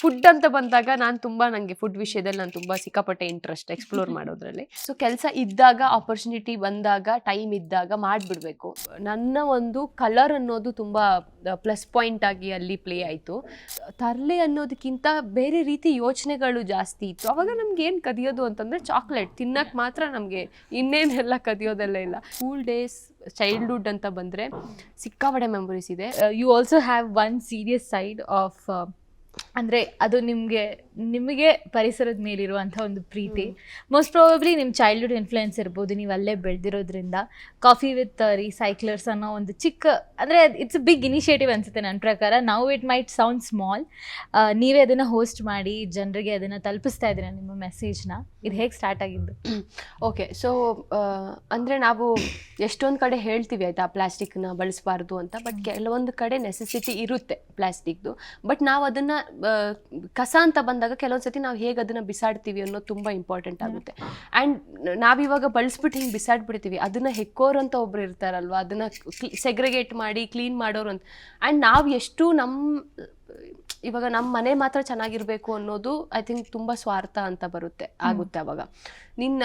Food ಅಂತ ಬಂದಾಗ ನಾನು ತುಂಬ ನನಗೆ ಫುಡ್ ವಿಷಯದಲ್ಲಿ ನಾನು ತುಂಬ ಸಿಕ್ಕಾಪಟ್ಟೆ ಇಂಟ್ರೆಸ್ಟ್ ಎಕ್ಸ್ಪ್ಲೋರ್ ಮಾಡೋದ್ರಲ್ಲಿ. ಸೊ ಕೆಲಸ ಇದ್ದಾಗ ಆಪರ್ಚುನಿಟಿ ಬಂದಾಗ ಟೈಮ್ ಇದ್ದಾಗ ಮಾಡಿಬಿಡ್ಬೇಕು. ನನ್ನ ಒಂದು ಕಲರ್ ಅನ್ನೋದು ತುಂಬ ಪ್ಲಸ್ ಪಾಯಿಂಟ್ ಆಗಿ ಅಲ್ಲಿ ಪ್ಲೇ ಆಯಿತು. ತರಲೆ ಅನ್ನೋದಕ್ಕಿಂತ ಬೇರೆ ರೀತಿ ಯೋಚನೆಗಳು ಜಾಸ್ತಿ ಇತ್ತು. ಅವಾಗ ನಮ್ಗೆ ಏನು ಕದಿಯೋದು ಅಂತಂದರೆ ಚಾಕ್ಲೇಟ್ ತಿನ್ನಕ್ಕೆ ಮಾತ್ರ ನಮಗೆ ಇನ್ನೇನೆಲ್ಲ ಕದಿಯೋದೆಲ್ಲ ಇಲ್ಲ. ಸ್ಕೂಲ್ ಡೇಸ್ ಚೈಲ್ಡ್ಹುಡ್ ಅಂತ ಬಂದರೆ ಸಿಕ್ಕಾಪಟ್ಟೆ ಮೆಮೊರೀಸ್ ಇದೆ. You also have one serious side of ಅಂದರೆ ಅದು ನಿಮಗೆ ನಿಮಗೆ ಪರಿಸರದ ಮೇಲಿರುವಂಥ ಒಂದು ಪ್ರೀತಿ. ಮೋಸ್ಟ್ ಪ್ರಾಬಬ್ಲಿ ನಿಮ್ಮ ಚೈಲ್ಡ್ಹುಡ್ ಇನ್ಫ್ಲುಯೆನ್ಸ್ ಇರ್ಬೋದು. ನೀವು ಅಲ್ಲೇ ಬೆಳೆದಿರೋದ್ರಿಂದ ಕಾಫಿ ವಿತ್ ರೀಸೈಕ್ಲರ್ಸ್ ಅನ್ನೋ ಒಂದು ಚಿಕ್ಕ, ಅಂದರೆ ಇಟ್ಸ್ ಬಿಗ್ ಇನಿಷಿಯೇಟಿವ್ ಅನಿಸುತ್ತೆ ನನ್ನ ಪ್ರಕಾರ. ನಾವು ಇಟ್ ಮೈಟ್ ಸೌಂಡ್ ಸ್ಮಾಲ್ ನೀವೇ ಅದನ್ನು ಹೋಸ್ಟ್ ಮಾಡಿ, ಜನರಿಗೆ ಅದನ್ನು ತಲುಪಿಸ್ತಾ ಇದ್ದೀರಾ ನಿಮ್ಮ ಮೆಸೇಜ್ನ ಇದು ಹೇಗೆ ಸ್ಟಾರ್ಟ್ ಆಗಿದ್ದು? ಓಕೆ ಸೊ ಅಂದರೆ ನಾವು ಎಷ್ಟೊಂದು ಕಡೆ ಹೇಳ್ತೀವಿ ಆಯಿತಾ ಪ್ಲಾಸ್ಟಿಕ್ನ ಬಳಸಬಾರ್ದು ಅಂತ ಬಟ್ ಕೆಲವೊಂದು ಕಡೆ ನೆಸೆಸಿಟಿ ಇರುತ್ತೆ ಪ್ಲಾಸ್ಟಿಕ್ದು ಬಟ್ ನಾವು ಅದನ್ನು ಕಸ ಅಂತ ಬಂದಾಗ ಕೆಲವೊಂದು ಸತಿ ನಾವು ಹೇಗೆ ಅದನ್ನು ಬಿಸಾಡ್ತೀವಿ ಅನ್ನೋದು ತುಂಬ ಇಂಪಾರ್ಟೆಂಟ್ ಆಗುತ್ತೆ. ಆ್ಯಂಡ್ ನಾವಿವಾಗ ಬಳಸ್ಬಿಟ್ಟು ಹಿಂಗೆ ಬಿಸಾಡ್ಬಿಡ್ತೀವಿ. ಅದನ್ನು ಹೆಕ್ಕೋರು ಅಂತ ಒಬ್ರು ಇರ್ತಾರಲ್ವ? ಅದನ್ನು ಸೆಗ್ರಿಗೇಟ್ ಮಾಡಿ ಕ್ಲೀನ್ ಮಾಡೋರು ಅಂತ. ಆ್ಯಂಡ್ ನಾವು ಎಷ್ಟು ನಮ್ಮ ಇವಾಗ ನಮ್ಮ ಮನೆ ಮಾತ್ರ ಚೆನ್ನಾಗಿರಬೇಕು ಅನ್ನೋದು ಐ ಥಿಂಕ್ ತುಂಬ ಸ್ವಾರ್ಥ ಅಂತ ಬರುತ್ತೆ, ಆಗುತ್ತೆ ಅವಾಗ. ನಿನ್ನ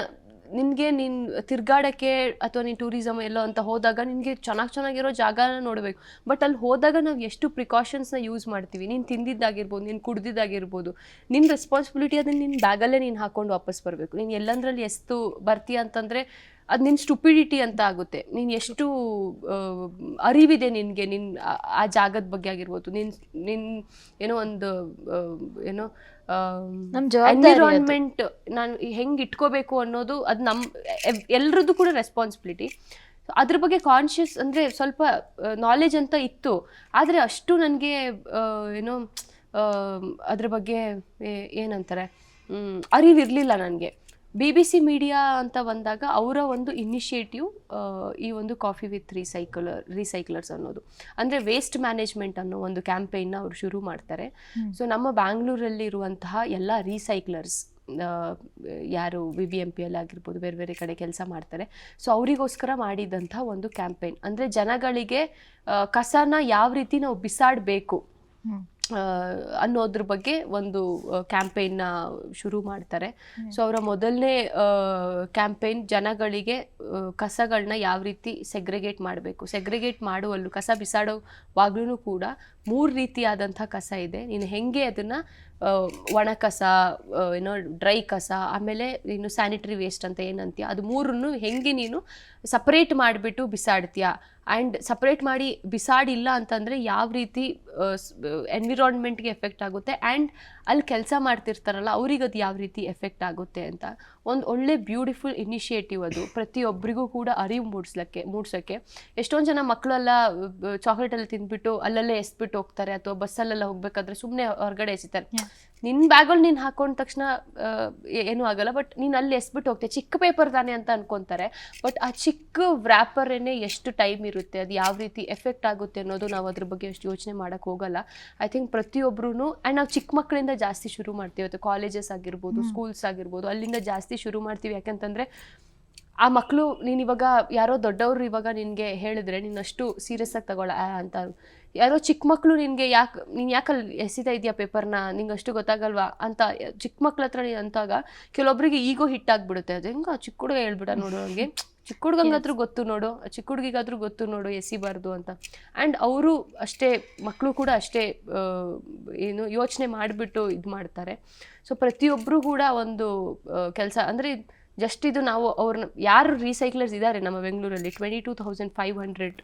ನಿನಗೆ ನೀನು ತಿರ್ಗಾಡೋಕ್ಕೆ ಅಥವಾ ನೀನು ಟೂರಿಸಮ್ ಎಲ್ಲೋ ಅಂತ ಹೋದಾಗ ನಿನಗೆ ಚೆನ್ನಾಗಿ ಚೆನ್ನಾಗಿರೋ ಜಾಗನ ನೋಡಬೇಕು. ಬಟ್ ಅಲ್ಲಿ ಹೋದಾಗ ನಾವು ಎಷ್ಟು ಪ್ರಿಕಾಷನ್ಸ್ನ ಯೂಸ್ ಮಾಡ್ತೀವಿ? ನೀನು ತಿಂದಿದ್ದಾಗಿರ್ಬೋದು, ನೀನು ಕುಡ್ದಿದ್ದಾಗಿರ್ಬೋದು. ನಿನ್ನ ರೆಸ್ಪಾನ್ಸಿಬಿಲಿಟಿ ಅದನ್ನು ನಿನ್ನ ಬ್ಯಾಗಲ್ಲೇ ನೀನು ಹಾಕ್ಕೊಂಡು ವಾಪಸ್ ಬರಬೇಕು. ನೀನು ಎಲ್ಲಂದ್ರಲ್ಲಿ ಎಷ್ಟು ಬರ್ತೀಯ ಅಂತಂದರೆ ಅದು ನಿನ್ನ ಸ್ಟುಪಿಡಿಟಿ ಅಂತ ಆಗುತ್ತೆ. ನೀನು ಎಷ್ಟು ಅರಿವಿದೆ ನಿನಗೆ ನಿನ್ನ ಆ- ಜಾಗದ ಬಗ್ಗೆ ಆಗಿರ್ಬೋದು. ನಿನ್ನ ನಿನ್ನ ಏನೋ ಒಂದು ಏನೋ. ಎನ್ವಿರಾನ್ಮೆಂಟ್ ನಾನು ಹೆಂಗೆ ಇಟ್ಕೋಬೇಕು ಅನ್ನೋದು ಅದು ನಮ್ಮ ಎಲ್ರದ್ದು ಕೂಡ ರೆಸ್ಪಾನ್ಸಿಬಿಲಿಟಿ ಅದ್ರ ಬಗ್ಗೆ ಕಾನ್ಷಿಯಸ್ ಅಂದರೆ ಸ್ವಲ್ಪ ನಾಲೆಜ್ ಅಂತ ಇತ್ತು. ಆದರೆ ಅಷ್ಟು ನನಗೆ ಏನೋ ಅದ್ರ ಬಗ್ಗೆ ಏನಂತಾರೆ ಅರಿವಿರಲಿಲ್ಲ ನನಗೆ. ಬಿ ಬಿ ಸಿ ಮೀಡಿಯಾ ಅಂತ ಬಂದಾಗ ಅವರ ಒಂದು ಇನಿಷಿಯೇಟಿವ್ ಈ ಒಂದು ಕಾಫಿ ವಿತ್ ರೀಸೈಕಲರ್ ರೀಸೈಕ್ಲರ್ಸ್ ಅನ್ನೋದು. ಅಂದರೆ ವೇಸ್ಟ್ ಮ್ಯಾನೇಜ್ಮೆಂಟ್ ಅನ್ನೋ ಒಂದು ಕ್ಯಾಂಪೇನ್ನ ಅವರು ಶುರು ಮಾಡ್ತಾರೆ. ಸೊ ನಮ್ಮ ಬ್ಯಾಂಗ್ಳೂರಲ್ಲಿರುವಂತಹ ಎಲ್ಲ ರೀಸೈಕ್ಲರ್ಸ್ ಯಾರು V B M P L ಆಗಿರ್ಬೋದು ಬೇರೆ ಬೇರೆ ಕಡೆ ಕೆಲಸ ಮಾಡ್ತಾರೆ. ಸೊ ಅವರಿಗೋಸ್ಕರ ಮಾಡಿದಂಥ ಒಂದು ಕ್ಯಾಂಪೇನ್ ಅಂದರೆ ಜನಗಳಿಗೆ ಕಸನ ಯಾವ ರೀತಿ ನಾವು ಬಿಸಾಡಬೇಕು ಅನ್ನೋದ್ರ ಬಗ್ಗೆ ಒಂದು ಕ್ಯಾಂಪೇನ್ನ ಶುರು ಮಾಡ್ತಾರೆ. ಸೊ ಅವರ ಮೊದಲನೇ ಕ್ಯಾಂಪೇನ್ ಜನಗಳಿಗೆ ಕಸಗಳನ್ನ ಯಾವ ರೀತಿ ಸೆಗ್ರಿಗೇಟ್ ಮಾಡಬೇಕು? ಸೆಗ್ರಿಗೇಟ್ ಮಾಡುವಲ್ಲೂ, ಕಸ ಬಿಸಾಡೋವಾಗ್ಲೂ ಕೂಡ ಮೂರು ರೀತಿಯಾದಂಥ ಕಸ ಇದೆ. ನೀನು ಹೆಂಗೆ ಅದನ್ನು ಒಣ ಕಸ ಏನೋ ಡ್ರೈ ಕಸ, ಆಮೇಲೆ ಇನ್ನು ಸ್ಯಾನಿಟರಿ ವೇಸ್ಟ್ ಅಂತ ಏನಂತೀಯ, ಅದು ಮೂರನ್ನು ಹೆಂಗೆ ನೀನು ಸಪ್ರೇಟ್ ಮಾಡಿಬಿಟ್ಟು ಬಿಸಾಡ್ತೀಯ? ಆ್ಯಂಡ್ ಸಪ್ರೇಟ್ ಮಾಡಿ ಬಿಸಾಡಿಲ್ಲ ಅಂತಂದರೆ ಯಾವ ರೀತಿ ಎನ್ವಿರಾನ್ಮೆಂಟ್ಗೆ ಎಫೆಕ್ಟ್ ಆಗುತ್ತೆ? ಆ್ಯಂಡ್ ಅಲ್ಲಿ ಕೆಲಸ ಮಾಡ್ತಿರ್ತಾರಲ್ಲ, ಅವ್ರಿಗೆ ಅದು ಯಾವ ರೀತಿ ಎಫೆಕ್ಟ್ ಆಗುತ್ತೆ ಅಂತ. ಒಂದು ಒಳ್ಳೆ ಬ್ಯೂಟಿಫುಲ್ ಇನಿಷಿಯೇಟಿವ್ ಅದು. ಪ್ರತಿಯೊಬ್ಬರಿಗೂ ಕೂಡ ಅರಿವು ಮೂಡಿಸ್ಲಕ್ಕೆ ಮೂಡ್ಸೋಕ್ಕೆ ಎಷ್ಟೊಂದು ಜನ ಮಕ್ಕಳೆಲ್ಲ ಚಾಕ್ಲೇಟಲ್ಲಿ ತಿಂದ್ಬಿಟ್ಟು ಅಲ್ಲಲ್ಲೇ ಎಸ್ಬಿಟ್ಟು ಹೋಗ್ತಾರೆ, ಅಥವಾ ಬಸ್ಸಲ್ಲೆಲ್ಲ ಹೋಗ್ಬೇಕಾದ್ರೆ ಸುಮ್ಮನೆ ಹೊರಗಡೆ ಎಸಿತಾರೆ. ನಿನ್ನ ಬ್ಯಾಗಲ್ಲಿ ನೀನು ಹಾಕೊಂಡ ತಕ್ಷಣ ಏನು ಆಗಲ್ಲ ಬಟ್ ನೀನು ಅಲ್ಲಿ ಎಸ್ಬಿಟ್ಟು ಹೋಗ್ತೀಯ ಚಿಕ್ಕ ಪೇಪರ್ ತಾನೆ ಅಂತ ಅನ್ಕೊಂತಾರೆ. ಬಟ್ ಆ ಚಿಕ್ಕ ವ್ರ್ಯಾಪರೇನೆ ಎಷ್ಟು ಟೈಮ್ ಇರುತ್ತೆ ಅದು ಯಾವ ರೀತಿ ಎಫೆಕ್ಟ್ ಆಗುತ್ತೆ ಅನ್ನೋದು ನಾವು ಅದ್ರ ಬಗ್ಗೆ ಎಷ್ಟು ಯೋಚನೆ ಮಾಡೋಕ್ಕೆ ಹೋಗಲ್ಲ. ಐ ಥಿಂಕ್ ಪ್ರತಿಯೊಬ್ಬರೂ ಆ್ಯಂಡ್ ನಾವು ಚಿಕ್ಕ ಮಕ್ಕಳಿಂದ ಜಾಸ್ತಿ ಶುರು ಮಾಡ್ತೀವಿ. ಅಥವಾ ಕಾಲೇಜಸ್ ಆಗಿರ್ಬೋದು ಸ್ಕೂಲ್ಸ್ ಆಗಿರ್ಬೋದು ಅಲ್ಲಿಂದ ಜಾಸ್ತಿ ಶುರು ಮಾಡ್ತೀವಿ. ಯಾಕಂತಂದರೆ ಆ ಮಕ್ಕಳು ನೀನು ಇವಾಗ ಯಾರೋ ದೊಡ್ಡವರು ಇವಾಗ ನಿನಗೆ ಹೇಳಿದ್ರೆ ನೀನು ಅಷ್ಟು ಸೀರಿಯಸ್ ಆಗಿ ತಗೊಳ್ಳ ಅಂತ. ಯಾರೋ ಚಿಕ್ಕ ಮಕ್ಕಳು ನಿನಗೆ ಯಾಕೆ, ನೀನು ಯಾಕಲ್ಲಿ ಎಸಿತಾ ಇದೆಯಾ ಪೇಪರ್ನ? ನಿಂಗೆ ಅಷ್ಟು ಗೊತ್ತಾಗಲ್ವಾ? ಅಂತ ಚಿಕ್ಕ ಮಕ್ಳ ಹತ್ರ ನೀನು ಅಂತಾಗ ಕೆಲವೊಬ್ಬರಿಗೆ ಈಗೋ ಹಿಟ್ ಆಗಿಬಿಡುತ್ತೆ. ಅದು ಹೆಂಗೆ ಚಿಕ್ಕ ಹುಡುಗ ಹೇಳ್ಬಿಡ ನೋಡು ಹಂಗೆ? ಚಿಕ್ಕ ಹುಡುಗಂಗಾದ್ರೂ ಗೊತ್ತು ನೋಡು ಚಿಕ್ಕ ಹುಡುಗಿಗಾದ್ರೂ ಗೊತ್ತು ನೋಡು ಎಸಿಬಾರ್ದು ಅಂತ. ಆ್ಯಂಡ್ ಅವರು ಅಷ್ಟೇ ಮಕ್ಕಳು ಕೂಡ ಅಷ್ಟೇ ಏನು ಯೋಚನೆ ಮಾಡಿಬಿಟ್ಟು ಇದು ಮಾಡ್ತಾರೆ. ಸೊ ಪ್ರತಿಯೊಬ್ಬರು ಕೂಡ ಒಂದು ಕೆಲಸ, ಅಂದರೆ ಜಸ್ಟ್ ಇದು ನಾವು ಅವ್ರನ್ನ ಯಾರು ರೀಸೈಕ್ಲರ್ಸ್ ಇದ್ದಾರೆ ನಮ್ಮ ಬೆಂಗಳೂರಲ್ಲಿ? Twenty two thousand five hundred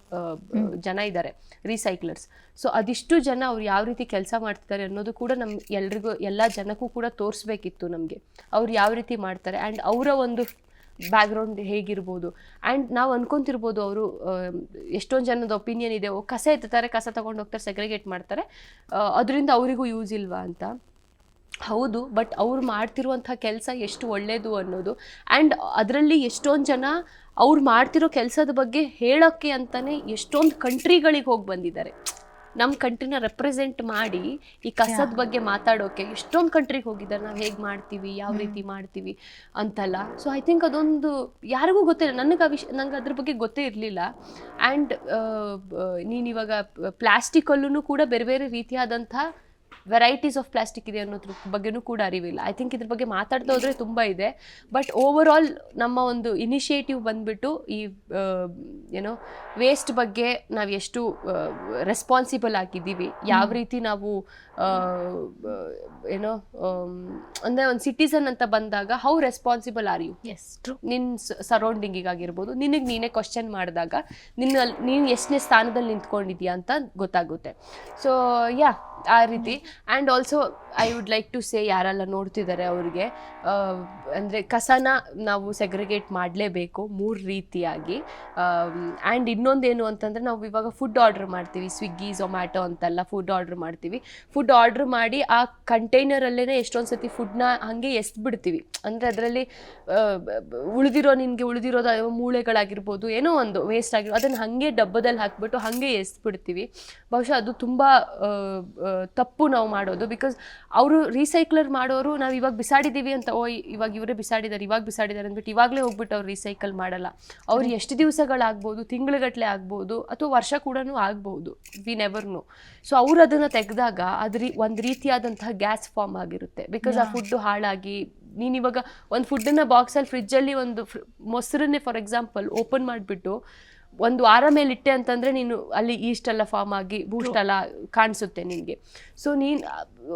ಜನ ಇದ್ದಾರೆ ರೀಸೈಕ್ಲರ್ಸ್ ಸೊ ಅದಿಷ್ಟು ಜನ ಅವ್ರು ಯಾವ ರೀತಿ ಕೆಲಸ ಮಾಡ್ತಿದ್ದಾರೆ ಅನ್ನೋದು ಕೂಡ ನಮ್ಮ ಎಲ್ರಿಗೂ ಎಲ್ಲ ಜನಕ್ಕೂ ಕೂಡ ತೋರಿಸ್ಬೇಕಿತ್ತು ನಮಗೆ. ಅವ್ರು ಯಾವ ರೀತಿ ಮಾಡ್ತಾರೆ ಆ್ಯಂಡ್ ಅವರ ಒಂದು ಬ್ಯಾಕ್ಗ್ರೌಂಡ್ ಹೇಗಿರ್ಬೋದು? ಆ್ಯಂಡ್ ನಾವು ಅನ್ಕೊಂತಿರ್ಬೋದು ಅವರು ಎಷ್ಟೊಂದು ಜನದ ಒಪಿನಿಯನ್ ಇದೆ. ಕಸ ಎತ್ತಾರೆ ಕಸ ತಗೊಂಡು ಹೋಗ್ತಾರೆ ಸೆಗ್ರಿಗೇಟ್ ಮಾಡ್ತಾರೆ. ಅದರಿಂದ ಅವರಿಗೂ ಯೂಸ್ ಇಲ್ವಾ ಅಂತ. ಹೌದು ಬಟ್ ಅವ್ರು ಮಾಡ್ತಿರುವಂಥ ಕೆಲಸ ಎಷ್ಟು ಒಳ್ಳೆಯದು ಅನ್ನೋದು. ಆ್ಯಂಡ್ ಅದರಲ್ಲಿ ಎಷ್ಟೊಂದು ಜನ ಅವ್ರು ಮಾಡ್ತಿರೋ ಕೆಲಸದ ಬಗ್ಗೆ ಹೇಳೋಕ್ಕೆ ಅಂತಲೇ ಎಷ್ಟೊಂದು ಕಂಟ್ರಿಗಳಿಗೆ ಹೋಗಿ ಬಂದಿದ್ದಾರೆ. ನಮ್ಮ ಕಂಟ್ರಿನ ರೆಪ್ರೆಸೆಂಟ್ ಮಾಡಿ ಈ ಕಸದ ಬಗ್ಗೆ ಮಾತಾಡೋಕೆ ಎಷ್ಟೊಂದು ಕಂಟ್ರಿಗೆ ಹೋಗಿದ್ದಾರೆ. ನಾವು ಹೇಗೆ ಮಾಡ್ತೀವಿ ಯಾವ ರೀತಿ ಮಾಡ್ತೀವಿ ಅಂತಲ್ಲ. ಸೊ ಐ ಥಿಂಕ್ ಅದೊಂದು ಯಾರಿಗೂ ಗೊತ್ತಿಲ್ಲ. ನನಗೆ ಆ ವಿಷಯ ನಂಗೆ ಅದ್ರ ಬಗ್ಗೆ ಗೊತ್ತೇ ಇರಲಿಲ್ಲ. ಆ್ಯಂಡ್ ನೀನಿವಾಗ ಪ್ಲಾಸ್ಟಿಕಲ್ಲೂ ಕೂಡ ಬೇರೆ ಬೇರೆ ರೀತಿಯಾದಂಥ ವೆರೈಟೀಸ್ ಆಫ್ ಪ್ಲಾಸ್ಟಿಕ್ ಇದೆ ಅನ್ನೋದ್ರ ಬಗ್ಗೆನೂ ಕೂಡ ಅರಿವಿಲ್ಲ. ಐ ಥಿಂಕ್ ಇದ್ರ ಬಗ್ಗೆ ಮಾತಾಡ್ತಾ ಹೋದ್ರೆ ತುಂಬ ಇದೆ. ಬಟ್ ಓವರ್ ಆಲ್ ನಮ್ಮ ಒಂದು ಇನಿಷಿಯೇಟಿವ್ ಬಂದ್ಬಿಟ್ಟು ಈ ಏನೋ ವೇಸ್ಟ್ ಬಗ್ಗೆ ನಾವು ಎಷ್ಟು ರೆಸ್ಪಾನ್ಸಿಬಲ್ ಆಗಿದ್ದೀವಿ ಯಾವ ರೀತಿ ನಾವು ಏನೋ ಅಂದರೆ ಒಂದು ಸಿಟಿಸನ್ ಅಂತ ಬಂದಾಗ how responsible are you yes true ನಿನ್ನ ಸರೌಂಡಿಂಗಿಗಾಗಿರ್ಬೋದು ನಿನಗೆ ನೀನೇ ಕ್ವಶನ್ ಮಾಡಿದಾಗ ನಿನ್ನ ನೀನು ಎಷ್ಟನೇ ಸ್ಥಾನದಲ್ಲಿ ನಿಂತ್ಕೊಂಡಿದ್ಯಾ ಅಂತ ಗೊತ್ತಾಗುತ್ತೆ. ಸೊ ಯಾ ಆ ರೀತಿ. And also I would like to say ಯಾರೆಲ್ಲ ನೋಡ್ತಿದ್ದಾರೆ ಅವ್ರಿಗೆ ಅಂದರೆ ಕಸನ ನಾವು ಸೆಗ್ರಿಗೇಟ್ ಮಾಡಲೇಬೇಕು ಮೂರು ರೀತಿಯಾಗಿ. ಆ್ಯಂಡ್ ಇನ್ನೊಂದೇನು ಅಂತಂದರೆ ನಾವು ಇವಾಗ ಫುಡ್ ಆರ್ಡ್ರ್ ಮಾಡ್ತೀವಿ. ಸ್ವಿಗ್ಗಿ ಝೊಮ್ಯಾಟೊ ಅಂತೆಲ್ಲ ಫುಡ್ ಆರ್ಡ್ರ್ ಮಾಡ್ತೀವಿ. ಫುಡ್ ಆರ್ಡ್ರ್ ಮಾಡಿ ಆ ಕಂಟೈನರಲ್ಲೇ ಎಷ್ಟೊಂದು ಸತಿ ಫುಡ್ನ ಹಾಗೆ ಎಸ್ದು ಬಿಡ್ತೀವಿ ಅಂದರೆ ಅದರಲ್ಲಿ ಉಳಿದಿರೋ ನಿನ್ಗೆ ಉಳಿದಿರೋದು ಮೂಳೆಗಳಾಗಿರ್ಬೋದು ಏನೋ ಒಂದು ವೇಸ್ಟ್ ಆಗಿರೋ ಅದನ್ನ ಹಾಗೆ ಡಬ್ಬದಲ್ಲಿ ಹಾಕ್ಬಿಟ್ಟು ಹಾಗೆ ಎಸ್ದು ಬಿಡ್ತೀವಿ ಬಹುಶಃ ಅದು ತುಂಬ ತಪ್ಪು ನಾವು ಮಾಡೋದು. ಬಿಕಾಸ್ ಅವರು ರೀಸೈಕ್ಲರ್ ಮಾಡೋರು ನಾವು ಇವಾಗ ಬಿಸಾಡಿದ್ದೀವಿ ಅಂತ ಓ ಇವಾಗ ಇವರೇ ಬಿಸಾಡಿದ್ದಾರೆ ಇವಾಗ ಬಿಸಾಡಿದ್ದಾರೆ ಅಂದ್ಬಿಟ್ಟು ಇವಾಗಲೇ ಹೋಗ್ಬಿಟ್ಟು ಅವ್ರು ರೀಸೈಕಲ್ ಮಾಡಲ್ಲ. ಅವ್ರು ಎಷ್ಟು ದಿವಸಗಳಾಗ್ಬೋದು ತಿಂಗಳುಗಟ್ಟಲೆ ಆಗ್ಬೋದು ಅಥವಾ ವರ್ಷ ಕೂಡ ಆಗ್ಬೋದು. ವಿ ನೆವರ್ ನೋ ಸೊ ಅವ್ರು ಅದನ್ನು ತೆಗೆದಾಗ ಅದ್ರ ಒಂದು ರೀತಿಯಾದಂತಹ ಗ್ಯಾಸ್ ಫಾರ್ಮ್ ಆಗಿರುತ್ತೆ. ಬಿಕಾಸ್ ಆ ಫುಡ್ ಹಾಳಾಗಿ ನೀನು ಇವಾಗ ಒಂದು ಫುಡ್ಡನ್ನು ಬಾಕ್ಸಲ್ಲಿ ಫ್ರಿಜ್ಜಲ್ಲಿ ಒಂದು ಮೊಸರನ್ನೇ ಫಾರ್ ಎಕ್ಸಾಂಪಲ್ ಓಪನ್ ಮಾಡಿಬಿಟ್ಟು ಒಂದು ವಾರ ಮೇಲೆ ಇಟ್ಟೆ ಅಂತಂದರೆ ನೀನು ಅಲ್ಲಿ ಈಸ್ಟೆಲ್ಲ ಫಾರ್ಮ್ ಆಗಿ ಬೂಸ್ಟ್ ಎಲ್ಲ ಕಾಣಿಸುತ್ತೆ ನಿನಗೆ. ಸೊ ನೀನು